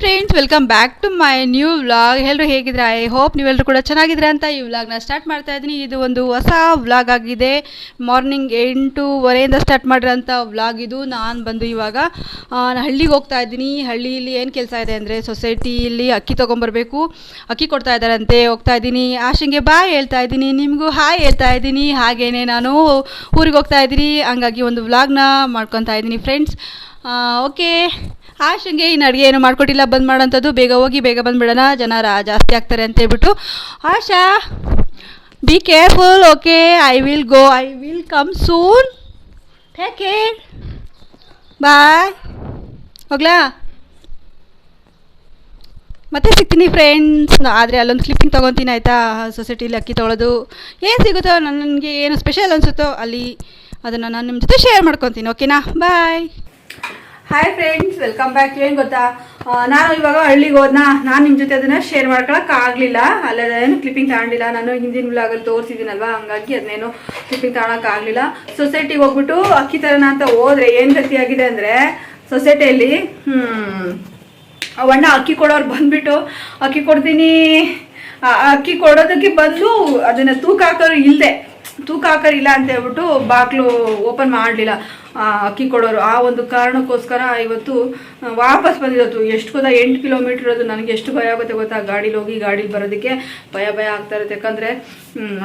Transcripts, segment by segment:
Friends welcome back to my new vlog ಎಲ್ಲರೂ ಹೇಗಿದ್ರೆ I hope ನೀವೆಲ್ಲರೂ ಕೂಡ ಚೆನ್ನಾಗಿದ್ರೆ ಅಂತ ಈ ವ್ಲಾಗ್ನ ಸ್ಟಾರ್ಟ್ ಮಾಡ್ತಾ ಇದ್ದೀನಿ. ಇದು ಒಂದು ಹೊಸ ವ್ಲಾಗ್ ಆಗಿದೆ. ಮಾರ್ನಿಂಗ್ ಎಂಟೂವರೆಯಿಂದ ಸ್ಟಾರ್ಟ್ ಮಾಡಿರೋಂಥ ವ್ಲಾಗ್ ಇದು. ನಾನು ಬಂದು ಇವಾಗ ನಾನು ಹಳ್ಳಿಗೆ ಹೋಗ್ತಾ ಇದ್ದೀನಿ. ಹಳ್ಳಿಯಲ್ಲಿ ಏನು ಕೆಲಸ ಇದೆ ಅಂದರೆ ಸೊಸೈಟಿಯಲ್ಲಿ ಅಕ್ಕಿ ತೊಗೊಂಬರ್ಬೇಕು. ಅಕ್ಕಿ ಕೊಡ್ತಾ ಇದ್ದಾರಂತೆ. ಹೋಗ್ತಾ ಇದ್ದೀನಿ. ಆಶಂಗೆ ಬಾಯ್ ಹೇಳ್ತಾ ಇದ್ದೀನಿ. ನಿಮಗೂ ಹಾಯ್ ಹೇಳ್ತಾ ಇದ್ದೀನಿ. ಹಾಗೇನೆ ನಾನು ಊರಿಗೆ ಹೋಗ್ತಾ ಇದ್ದೀನಿ. ಹಂಗಾಗಿ ಒಂದು ವ್ಲಾಗ್ನ ಮಾಡ್ಕೊತಾ ಇದ್ದೀನಿ ಫ್ರೆಂಡ್ಸ್ ಓಕೆ ಆಶಂಗೆ ಇನ್ನು ಅಡುಗೆ ಏನು ಮಾಡ್ಕೊಟ್ಟಿಲ್ಲ, ಬಂದ್ ಮಾಡೋಂಥದ್ದು ಬೇಗ ಹೋಗಿ, ಬೇಗ ಬಂದ್ಬಿಡೋಣ. ಜನ ಜಾಸ್ತಿ ಆಗ್ತಾರೆ ಅಂತ ಹೇಳ್ಬಿಟ್ಟು. Asha be careful okay I will go I will come soon take care bye ಹೋಗ್ಲಾ? ಮತ್ತೆ ಸಿಗ್ತೀನಿ ಫ್ರೆಂಡ್ಸ್ ಆದರೆ ಅಲ್ಲೊಂದು ಕ್ಲಿಪ್ಪಿಂಗ್ ತೊಗೊತೀನಿ, ಆಯಿತಾ? ಸೊಸೈಟಿಲಿ ಅಕ್ಕಿ ತೊಗೊಳೋದು ಏನು ಸಿಗುತ್ತೋ, ನನಗೆ ಏನು ಸ್ಪೆಷಲ್ ಅನಿಸುತ್ತೋ, ಅಲ್ಲಿ ಅದನ್ನು ನಾನು ನಿಮ್ಮ ಜೊತೆ ಶೇರ್ ಮಾಡ್ಕೊತೀನಿ ಓಕೆನಾ bye hi friends welcome back ಏನು ಗೊತ್ತಾ? ನಾನು ಇವಾಗ ಹಳ್ಳಿಗೆ ಹೋದ್ನಾ? ನಾನು ನಿಮ್ಮ ಜೊತೆ ಅದನ್ನ ಶೇರ್ ಮಾಡ್ಕೊಳಕ್ ಆಗಲಿಲ್ಲ. ಅಲ್ಲೇನು ಕ್ಲಿಪ್ಪಿಂಗ್ ತಗೊಂಡಿಲ್ಲ. ನಾನು ಹಿಂದಿನ ಬ್ಲಾಗಲ್ಲಿ ತೋರಿಸಿದ್ದೀನಲ್ವಾ? ಹಂಗಾಗಿ ಅದನ್ನೇನು ಕ್ಲಿಪ್ಪಿಂಗ್ ತಗೊಳಕ್ ಆಗಲಿಲ್ಲ. ಸೊಸೈಟಿಗೆ ಹೋಗ್ಬಿಟ್ಟು ಅಕ್ಕಿ ತರೋಣ ಅಂತ ಹೋದ್ರೆ ಏನು ಗತಿಯಾಗಿದೆ ಅಂದರೆ ಸೊಸೈಟಿಯಲ್ಲಿ ಹ್ಮ್ ಅವಣ್ಣ ಅಕ್ಕಿ ಕೊಡೋರು ಬಂದ್ಬಿಟ್ಟು, ಅಕ್ಕಿ ಕೊಡ್ತೀನಿ. ಅಕ್ಕಿ ಕೊಡೋದಕ್ಕೆ ಬಂದು ಅದನ್ನ ತೂಕ ಹಾಕೋರು ಇಲ್ಲದೆ ತೂಕ ಹಾಕೋರಿಲ್ಲ ಅಂತ ಹೇಳ್ಬಿಟ್ಟು ಬಾಕ್ಲು ಓಪನ್ ಮಾಡಲಿಲ್ಲ. ಅಕ್ಕಿ ಕೊಡೋರು. ಆ ಒಂದು ಕಾರಣಕ್ಕೋಸ್ಕರ ಇವತ್ತು ವಾಪಸ್ ಬಂದಿರೋದು. ಎಷ್ಟು ಗೊತ್ತಾ ಎಂಟು ಕಿಲೋಮೀಟ್ರ್ ಅದು ನನಗೆ ಎಷ್ಟು ಭಯ ಆಗುತ್ತೆ ಗೊತ್ತಾ? ಗಾಡೀಲಿ ಹೋಗಿ ಗಾಡೀಲಿ ಬರೋದಕ್ಕೆ ಭಯ ಭಯ ಆಗ್ತಾ ಇರುತ್ತೆ. ಯಾಕಂದರೆ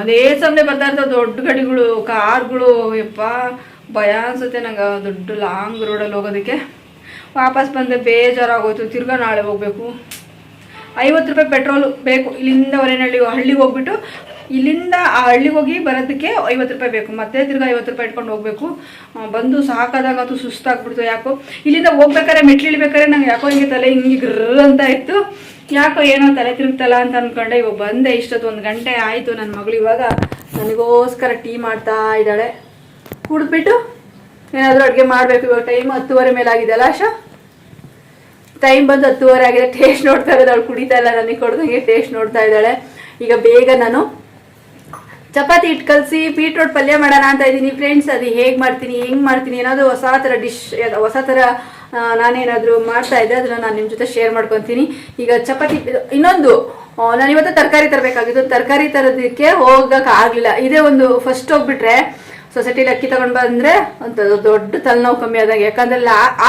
ಅದೇ ಸಮಯ ಬರ್ತಾ ಇರ್ತದೆ ದೊಡ್ಡ ಗಾಡಿಗಳು, ಕಾರ್ಗಳು, ಯಪ್ಪ, ಭಯ ಅನ್ಸುತ್ತೆ ನಂಗೆ. ದೊಡ್ಡ ಲಾಂಗ್ ರೋಡಲ್ಲಿ ಹೋಗೋದಕ್ಕೆ. ವಾಪಸ್ ಬಂದರೆ ಬೇಜಾರಾಗೋಯ್ತು. ತಿರ್ಗಾ ನಾಳೆ ಹೋಗ್ಬೇಕು. ಐವತ್ತು ರೂಪಾಯಿ ಪೆಟ್ರೋಲ್ ಬೇಕು. ಇಲ್ಲಿಂದ ಹೊರೇನಹಳ್ಳಿ ಹಳ್ಳಿಗೆ ಹೋಗ್ಬಿಟ್ಟು ಇಲ್ಲಿಂದ ಆ ಹಳ್ಳಿಗೆ ಹೋಗಿ ಬರೋದಕ್ಕೆ ಐವತ್ತು ರೂಪಾಯಿ ಬೇಕು. ಮತ್ತೆ ತಿರ್ಗಿ ಐವತ್ತು ರೂಪಾಯಿ ಇಟ್ಕೊಂಡು ಹೋಗ್ಬೇಕು. ಬಂದು ಸಾಕಾದಾಗಂತೂ ಸುಸ್ತಾಗ್ಬಿಡ್ತು ಯಾಕೋ. ಇಲ್ಲಿಂದ ಹೋಗ್ಬೇಕಾದ್ರೆ ಮೆಟ್ಲು ಇಳಿಬೇಕಾದ್ರೆ ನಂಗೆ ಯಾಕೋ ಹಿಂಗೆ ತಲೆ ಹಿಂಗೆ ಗ್ರ ಅಂತ ಇತ್ತು. ಯಾಕೋ ಏನೋ ತಲೆ ತಿರುಗ್ತಲ್ಲ ಅಂತ ಅಂದ್ಕೊಂಡೆ ಇವಾಗ ಬಂದೆ, ಇಷ್ಟೊತ್ತು ಒಂದು ಗಂಟೆ ಆಯಿತು. ನನ್ನ ಮಗಳು ಇವಾಗ ನನಗೋಸ್ಕರ ಟೀ ಮಾಡ್ತಾ ಇದ್ದಾಳೆ. ಕುಡಿದ್ಬಿಟ್ಟು ಏನಾದರೂ ಅಡುಗೆ ಮಾಡಬೇಕು. ಇವಾಗ ಟೈಮ್ ಹತ್ತುವರೆ ಮೇಲೆ ಆಗಿದೆಯಲ್ಲ ಆಶಾ? ಟೈಮ್ ಬಂದು ಹತ್ತುವರೆ ಆಗಿದೆ. ಟೇಸ್ಟ್ ನೋಡ್ತಾ ಇರೋದು. ಅವಳು ಕುಡಿತಾ ಇಲ್ಲ. ನನಗೆ ಕೊಡ್ದಂಗೆ ಟೇಸ್ಟ್ ನೋಡ್ತಾ ಇದ್ದಾಳೆ. ಈಗ ಬೇಗ ನಾನು ಚಪಾತಿ ಹಿಟ್ಟು ಕಲಸಿ ಬೀಟ್ರೋಟ್ ಪಲ್ಯ ಮಾಡೋಣ ಅಂತ ಇದ್ದೀನಿ. ಫ್ರೆಂಡ್ಸ್ ಅದು ಹೇಗೆ ಮಾಡ್ತೀನಿ, ಹೆಂಗೆ ಮಾಡ್ತೀನಿ ಏನಾದರೂ ಹೊಸ ಥರ ಡಿಶ್ ಹೊಸ ಥರ ನಾನೇನಾದರೂ ಮಾಡ್ತಾ ಇದ್ದೆ ಅದನ್ನು ನಾನು ನಿಮ್ಮ ಜೊತೆ ಶೇರ್ ಮಾಡ್ಕೊತೀನಿ. ಈಗ ಚಪಾತಿ, ಇನ್ನೊಂದು ನಾನಿವತ್ತು ತರಕಾರಿ ತರಬೇಕಾಗಿತ್ತು. ತರಕಾರಿ ತರೋದಕ್ಕೆ ಹೋಗಕ್ಕೆ ಆಗಲಿಲ್ಲ ಇದೇ ಒಂದು ಫಸ್ಟ್ ಹೋಗ್ಬಿಟ್ರೆ ಸೊಸೈಟಿಲಿ ಅಕ್ಕಿ ತಗೊಂಡ್ ಬಂದ್ರೆ ಅಂತ ದೊಡ್ಡ ತಲೆನೋವು ಕಮ್ಮಿ ಆದಂಗೆ. ಯಾಕಂದ್ರೆ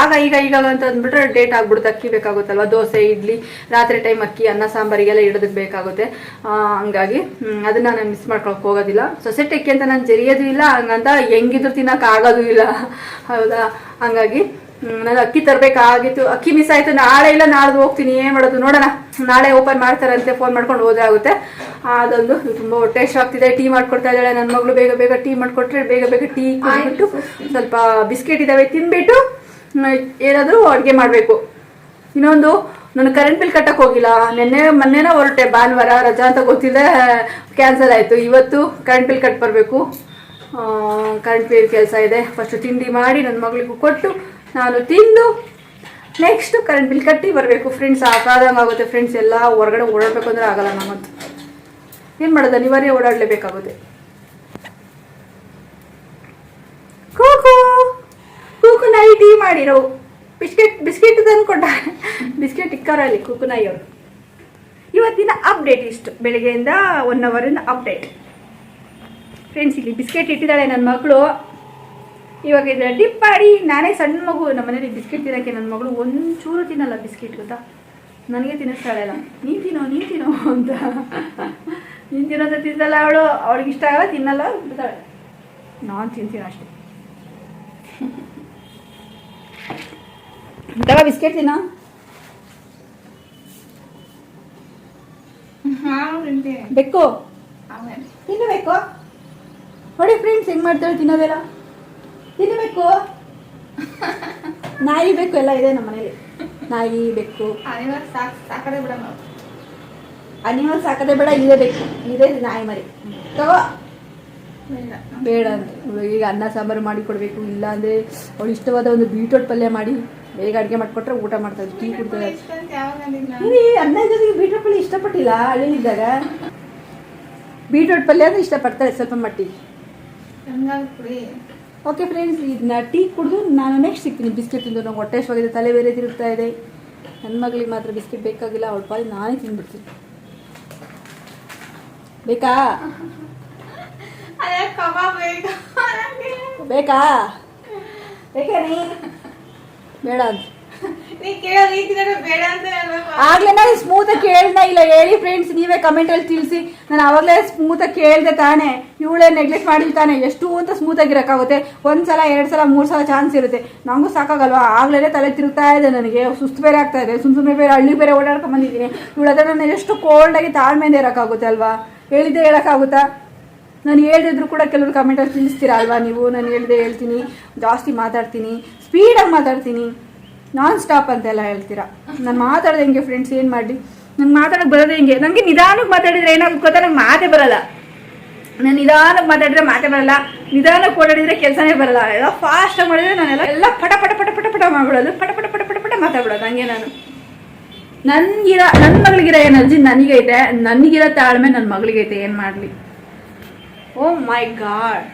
ಆಗ ಈಗ ಈಗ ಅಂತ ಅಂದ್ಬಿಟ್ರೆ ಡೇಟ್ ಆಗ್ಬಿಡುತ್ತೆ, ಅಕ್ಕಿ ಬೇಕಾಗುತ್ತಲ್ವಾ? ದೋಸೆ, ಇಡ್ಲಿ, ರಾತ್ರಿ ಟೈಮ್ ಅಕ್ಕಿ, ಅನ್ನ ಸಾಂಬಾರಿಗೆಲ್ಲ ಇಡೋದಕ್ಕೆ ಬೇಕಾಗುತ್ತೆ. ಹಂಗಾಗಿ ಅದನ್ನ ನಾನು ಮಿಸ್ ಮಾಡ್ಕೊಳಕ್ ಹೋಗೋದಿಲ್ಲ. ಸೊಸೈಟಿ ಅಕ್ಕಿ ಅಂತ ನಾನು ಜರಿಯೋದು ಇಲ್ಲ, ಹಂಗಂತ ಹೆಂಗಿದ್ರು ತಿನ್ನಕ್ ಆಗೋದು ಇಲ್ಲ. ಹೌದಾ? ಹಂಗಾಗಿ ನಾನು ಅಕ್ಕಿ ತರಬೇಕಾಗಿತ್ತು. ಅಕ್ಕಿ ಮಿಸ್ ಆಯ್ತು. ನಾಳೆ ಇಲ್ಲ, ನಾಳ್ದು ಹೋಗ್ತೀನಿ. ಏನ್ ಮಾಡೋದು ನೋಡೋಣ. ನಾಳೆ ಓಪನ್ ಮಾಡ್ತಾರಂತೆ ಫೋನ್ ಮಾಡ್ಕೊಂಡು ಹೋದ್ರೆ ಆಗುತ್ತೆ. ಅದೊಂದು ತುಂಬಾ ಹೊಟ್ಟೆ ಆಗ್ತಿದೆ ಟೀ ಮಾಡ್ಕೊಡ್ತಾ ಇದ್ದಾಳೆ. ನನ್ನ ಮಗಳು ಬೇಗ ಬೇಗ ಟೀ ಮಾಡ್ಕೊಟ್ರೆ ಬೇಗ ಬೇಗ ಟೀ ಕುಡಿದ್ಬಿಟ್ಟು ಸ್ವಲ್ಪ ಬಿಸ್ಕೆಟ್ ಇದಾವೆ ತಿನ್ಬಿಟ್ಟು ಏನಾದ್ರೂ ಅಡುಗೆ ಮಾಡಬೇಕು. ಇನ್ನೊಂದು, ನಾನು ಕರೆಂಟ್ ಬಿಲ್ ಕಟ್ಟಕ್ ಹೋಗಿಲ್ಲ. ನಿನ್ನೆ, ಮೊನ್ನೆನೇ ಹೊರಟೆ ಭಾನುವಾರ. ರಜಾ ಅಂತ ಗೊತ್ತಿದೆ ಕ್ಯಾನ್ಸಲ್ ಆಯ್ತು. ಇವತ್ತು ಕರೆಂಟ್ ಬಿಲ್ ಕಟ್ ಬರಬೇಕು ಕರೆಂಟ್ ಪೇರ್ ಕೆಲಸ ಇದೆ. ಫಸ್ಟ್ ತಿಂಡಿ ಮಾಡಿ ನನ್ನ ಮಗಳಿಗೂ ಕೊಟ್ಟು ನಾನು ತಿಂದು ನೆಕ್ಸ್ಟ್ ಕರೆಂಟ್ ಬಿಲ್ ಕಟ್ಟಿ ಬರಬೇಕು. ಫ್ರೆಂಡ್ಸ್ ಸಾಕಾದಂಗೆ ಆಗುತ್ತೆ. ಫ್ರೆಂಡ್ಸ್ ಎಲ್ಲ ಹೊರಗಡೆ ಓಡಾಡಬೇಕು ಅಂದರೆ ಆಗಲ್ಲ ನಮ್ಮಂತೂ. ಏನು ಮಾಡೋದು? ಅನಿವಾರ್ಯ ಓಡಾಡಲೇಬೇಕಾಗುತ್ತೆ. ಕೂಕು ಕೂಕು ನಾಯಿ ಟೀ ಮಾಡಿರೋ. ಬಿಸ್ಕೆಟ್ ಬಿಸ್ಕೆಟ್ ತಂದು ಕೊಟ್ಟ ಬಿಸ್ಕೆಟ್ ಇಕ್ಕರಲ್ಲಿ ಕೂಕು ನಾಯಿ ಅವರು ಇವತ್ತಿನ ಅಪ್ಡೇಟ್ ಇಷ್ಟು. ಬೆಳಗ್ಗೆಯಿಂದ ಒನ್ ಅವರಿಂದ ಅಪ್ಡೇಟ್ ಫ್ರೆಂಡ್ಸ್ ಇಲ್ಲಿ ಬಿಸ್ಕೆಟ್ ಇಟ್ಟಿದ್ದಾಳೆ ನನ್ನ ಮಗಳು. ಇವಾಗ ಇದನ್ನ ಡಿಪ್ ಮಾಡಿ ನಾನೇ ಸಣ್ಣ ಮಗು ನಮ್ಮ ಮನೇಲಿ ಬಿಸ್ಕೆಟ್ ತಿನ್ನೋಕ್ಕೆ ನನ್ನ ಮಗಳು ಒಂಚೂರು ತಿನ್ನಲ್ಲ ಬಿಸ್ಕೆಟ್ ಗೊತ್ತಾ? ನನಗೆ ತಿನ್ನಿಸ್ತಾಳೆ ಅಲ್ಲ. ನೀನು ತಿನ್ನೋ ನೀನು ತಿನ್ನೋ ಅಂತ. ನೀನು ತಿನ್ನೋದ ತಿನ್ನಲ್ಲ ಅವಳು ಅವಳಿಗೆ ಇಷ್ಟ ಆಗಲ್ಲ ತಿನ್ನಲ್ಲ ಬಿಡ್ತಾಳೆ ನಾನು ತಿಂತೀನಿ ಅಷ್ಟೇ. ತಗ ಬಿಸ್ಕೆಟ್ ತಿನ್ನೋ. ಬೆಕ್ಕು. ತಿನ್ನಬೇಕು ನೋಡಿ ಫ್ರೆಂಡ್ಸ್ ಹೆಂಗ್ ಮಾಡ್ತಾಳೆ ತಿನ್ನೋದೆಲ್ಲ? ತಿನ್ನಬೇಕು ನಾಯಿ ಬೇಕು ಎಲ್ಲ ಇದೆ ನಮ್ಮ ಮನೇಲಿ. ನಾಯಿ ಬೆಕ್ಕು ಸಾಕದೆ ಬಿಡ ಅನಿಮಲ್ ಸಾಕದೆ ಬೇಡ ಇದೇ ಬೇಕು. ಇದೇ ನಾಯಿ ಮರಿ. ತಗೋ. ಬೇಡ. ಅಂತ. ಈಗ ಅನ್ನ ಸಾಂಬಾರು ಮಾಡಿ ಕೊಡಬೇಕು ಇಲ್ಲ ಅಂದ್ರೆ ಅವಳು ಇಷ್ಟವಾದ ಒಂದು ಬೀಟ್ರೋಟ್ ಪಲ್ಯ ಮಾಡಿ ಬೇಗ ಅಡುಗೆ ಮಾಡಿಕೊಟ್ರೆ ಊಟ ಮಾಡ್ತಾರೆ ಟೀ ಕುಡ್ತಾರೆ ಅನ್ನ ಜೊತೆಗೆ ಬೀಟ್ರೋಟ್ ಪಲ್ಯ ಇಷ್ಟಪಟ್ಟಿಲ್ಲ ಹಳ್ಳಿಲಿದ್ದಾಗ. ಬೀಟ್ರೋಟ್ ಪಲ್ಯ ಅಂದರೆ ಇಷ್ಟಪಡ್ತಾರೆ ಸ್ವಲ್ಪ ಮಟ್ಟಿಗೆ. ಓಕೆ ಫ್ರೆಂಡ್ಸ್ ಇದನ್ನ ಟೀ ಕುಡಿದು ನಾನು ನೆಕ್ಸ್ಟ್ ಸಿಗ್ತೀನಿ. ಬಿಸ್ಕೆಟ್ ತಿಂದು ನಂಗೆ ಹೊಟ್ಟೆ ಹೋಗಿದೆ ತಲೆ ಬೇರೆ ತಿರುಗ್ತಾ ಇದೆ. ನನ್ನ ಮಗಳಿಗೆ ಮಾತ್ರ ಬಿಸ್ಕೆಟ್ ಬೇಕಾಗಿಲ್ಲ ಅವಳ ಪಾಲಿ ನಾನೇ ತಿಂದ್ಬಿಡ್ತೀನಿ. ಬೇಕಾ? ಬೇಕಾ ಬೇಕು. ನಂಗೆ. ಬೇಕಾ? ಬೇಕೇ ನೀ ಬೇಡ ಆಗ್ಲೇ ನಾನು ಸ್ಮೂತಾಗಿ ಕೇಳ್ದ ಇಲ್ಲ. ಹೇಳಿ ಫ್ರೆಂಡ್ಸ್ ನೀವೇ ಕಮೆಂಟಲ್ಲಿ ತಿಳಿಸಿ. ನಾನು ಆವಾಗಲೇ ಸ್ಮೂತಾಗಿ ಕೇಳ್ದೆ ತಾನೆ. ಇವಳೇ ನೆಗ್ಲೆಕ್ಟ್ ಮಾಡಿಲ್ಲ ತಾನೆ. ಎಷ್ಟು ಅಂತ ಸ್ಮೂತ್ ಆಗಿರಕ್ಕಾಗುತ್ತೆ. ಒಂದ್ಸಲ ಸಲ ಎರಡು ಸಲ ಮೂರು ಸಲ ಚಾನ್ಸ್ ಇರುತ್ತೆ. ನನಗೂ ಸಾಕಾಗಲ್ವಾ? ಆಗ್ಲೇ ತಲೆ ತಿರುಗ್ತಾ ಇದೆ ನನಗೆ. ಸುಸ್ತು ಬೇರೆ ಆಗ್ತಾ ಇದೆ. ಸುಮ್ ಸುಮ್ಮನೆ ಬೇರೆ ಹಳ್ಳಿ ಬೇರೆ ಓಡಾಡ್ಕೊಂಡ್ ಬಂದಿದ್ದೀನಿ. ಹತ್ರ ನಾನು ಎಷ್ಟು ಕೋಲ್ಡ್ ಆಗಿ ತಾಳ್ಮೆಯಿಂದ ಇರೋಕ್ಕಾಗುತ್ತೆ ಅಲ್ವಾ? ಹೇಳಿದ್ದೆ ಹೇಳೋಕ್ಕಾಗುತ್ತಾ? ನಾನು ಹೇಳಿದ್ರು ಕೂಡ ಕೆಲವರು ಕಮೆಂಟಲ್ಲಿ ತಿಳಿಸ್ತೀರಾ ಅಲ್ವಾ ನೀವು? ನಾನು ಹೇಳಿದೆ ಹೇಳ್ತೀನಿ. ಜಾಸ್ತಿ ಮಾತಾಡ್ತೀನಿ. ಸ್ಪೀಡಾಗಿ ಮಾತಾಡ್ತೀನಿ. ನಾನ್ ಸ್ಟಾಪ್ ಅಂತೆಲ್ಲ ಹೇಳ್ತೀರಾ? ನಾನು ಮಾತಾಡೋದು ಹೆಂಗೆ ಫ್ರೆಂಡ್ಸ್ ಏನು ಮಾಡಿ ನಂಗೆ ಮಾತಾಡೋಕೆ ಬರೋದು ಹೆಂಗೆ? ನನಗೆ ನಿಧಾನಕ್ಕೆ ಮಾತಾಡಿದ್ರೆ ಏನಾಗುತ್ತೆ ಗೊತ್ತಾ? ನಂಗೆ ಮಾತೇ ಬರಲ್ಲ. ನಾನು ನಿಧಾನಕ್ಕೆ ಮಾತಾಡಿದ್ರೆ ಮಾತೇ ಬರಲ್ಲ. ನಿಧಾನಕ್ಕೆ ಓಡಾಡಿದ್ರೆ ಕೆಲಸನೇ ಬರಲ್ಲ. ಎಲ್ಲ ಫಾಸ್ಟಾಗಿ ಮಾಡಿದ್ರೆ ನಾನೆಲ್ಲ ಎಲ್ಲ ಪಟ ಪಟ ಪಟ ಪಟ ಪಟ ಮಾಡ್ಬಿಡೋದು. ಪಟ ಪಟ ಪಟ ಪಟ ಪಟ ಮಾತಾಡ್ಬಿಡೋದು. ಹಂಗೆ ನಾನು. ನನ್ಗಿರೋ ನನ್ನ ಮಗಳಿಗಿರೋ ಎನರ್ಜಿ ನನಗೈತೆ ನನಗಿರೋ ತಾಳ್ಮೆ ನನ್ನ ಮಗಳಿಗೈತೆ ಏನು ಮಾಡಲಿ? ಓ ಮೈ ಗಾಡ್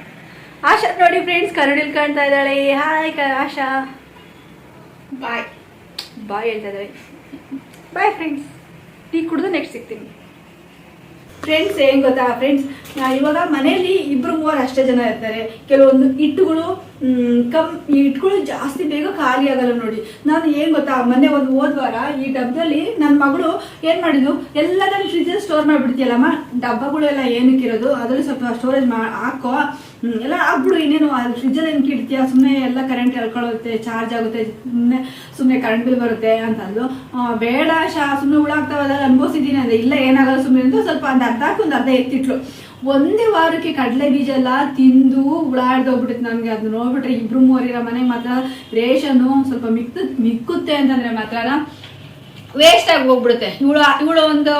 ಆಶಾ, ನೋಡಿ ಫ್ರೆಂಡ್ಸ್ ಕರಡಿಲ್ ಕಾಣ್ತಾ ಇದ್ದಾಳೆ. ಹಾಯ್ ಆಶಾ. ಬಾಯ್. ಬಾಯ್ ಹೇಳ್ತಾ ಇದ್ದಾರೆ. ಬಾಯ್ ಫ್ರೆಂಡ್ಸ್ ಟೀ ಕುಡಿದು ನೆಕ್ಸ್ಟ್ ಸಿಗ್ತೀನಿ. ಫ್ರೆಂಡ್ಸ್ ಏನ್ ಗೊತ್ತಾ? ಫ್ರೆಂಡ್ಸ್ ಇವಾಗ ಮನೆಯಲ್ಲಿ ಇಬ್ಬರು ಮೂವರು ಅಷ್ಟೇ ಜನ ಇರ್ತಾರೆ. ಕೆಲವೊಂದು ಹಿಟ್ಟುಗಳು ಕಮ್ ಈ ಹಿಟ್ಟುಗಳು ಜಾಸ್ತಿ ಬೇಗ ಖಾಲಿ ಆಗಲ್ಲ ನೋಡಿ. ನಾನು ಏನ್ ಗೊತ್ತಾ? ಮೊನ್ನೆ ಒಂದು ಹೋದ್ವಾರ ಈ ಡಬ್ಬದಲ್ಲಿ ನನ್ನ ಮಗಳು ಏನು ಮಾಡಿದ್ಲು? ಎಲ್ಲದನ್ನು ಫ್ರಿಜ್ಜಲ್ಲಿ ಸ್ಟೋರ್ ಮಾಡಿಬಿಡ್ತೀಯಲ್ಲಮ್ಮ? ಡಬ್ಬಗಳೆಲ್ಲ ಏನಕ್ಕೆ ಇರೋದು ಅದ್ರಲ್ಲಿ ಸ್ವಲ್ಪ ಸ್ಟೋರೇಜ್ ಮಾ ಹಾಕೋ. ಎಲ್ಲ ಆಗ್ಬಿಡು ಇನ್ನೇನು ಫ್ರಿಜ್ಜಲ್ಲಿ ಏನು ಕಿಡ್ತೀಯಾ ಸುಮ್ಮನೆ ಎಲ್ಲ ಕರೆಂಟ್ ಎಳ್ಕೊಳ್ಳುತ್ತೆ ಚಾರ್ಜ್ ಆಗುತ್ತೆ ಸುಮ್ಮನೆ ಸುಮ್ಮನೆ ಕರೆಂಟ್ ಬಿಲ್ ಬರುತ್ತೆ ಅಂತಂದು ಆ, ಬೇಡ ಶಾ ಸುಮ್ಮನೆ ಹುಳಾಗ್ತಾವಲ್ಲ ಅನ್ಭವಿಸಿದ್ದೀನಿ ಅಂದ್ರೆ ಇಲ್ಲ ಏನಾಗಲ್ಲ ಸುಮ್ಮನೆ ಅಂತ ಸ್ವಲ್ಪ ಒಂದು ಅರ್ಧ ಹಾಕಿ ಅರ್ಧ ಎತ್ತಿಟ್ಲು. ಒಂದೇ ವಾರಕ್ಕೆ ಕಡಲೆ ಬೀಜ ಎಲ್ಲ ತಿಂದು ಹುಳ ಹಿಡ್ದೋಗ್ಬಿಟ್ಟಿತ್ತು ನನಗೆ. ಅದು ನೋಡ್ಬಿಟ್ರೆ ಇಬ್ರು ಮೂವರಿರೋ ಮನೆಗೆ ಮಾತ್ರ ರೇಷನ್ನು ಸ್ವಲ್ಪ ಮಿಕ್ಕ ಮಿಕ್ಕುತ್ತೆ ಅಂತಂದ್ರೆ ಮಾತ್ರ ವೇಸ್ಟ್ ಆಗಿ ಹೋಗ್ಬಿಡುತ್ತೆ. ಇವಳು ಇವಳು ಒಂದು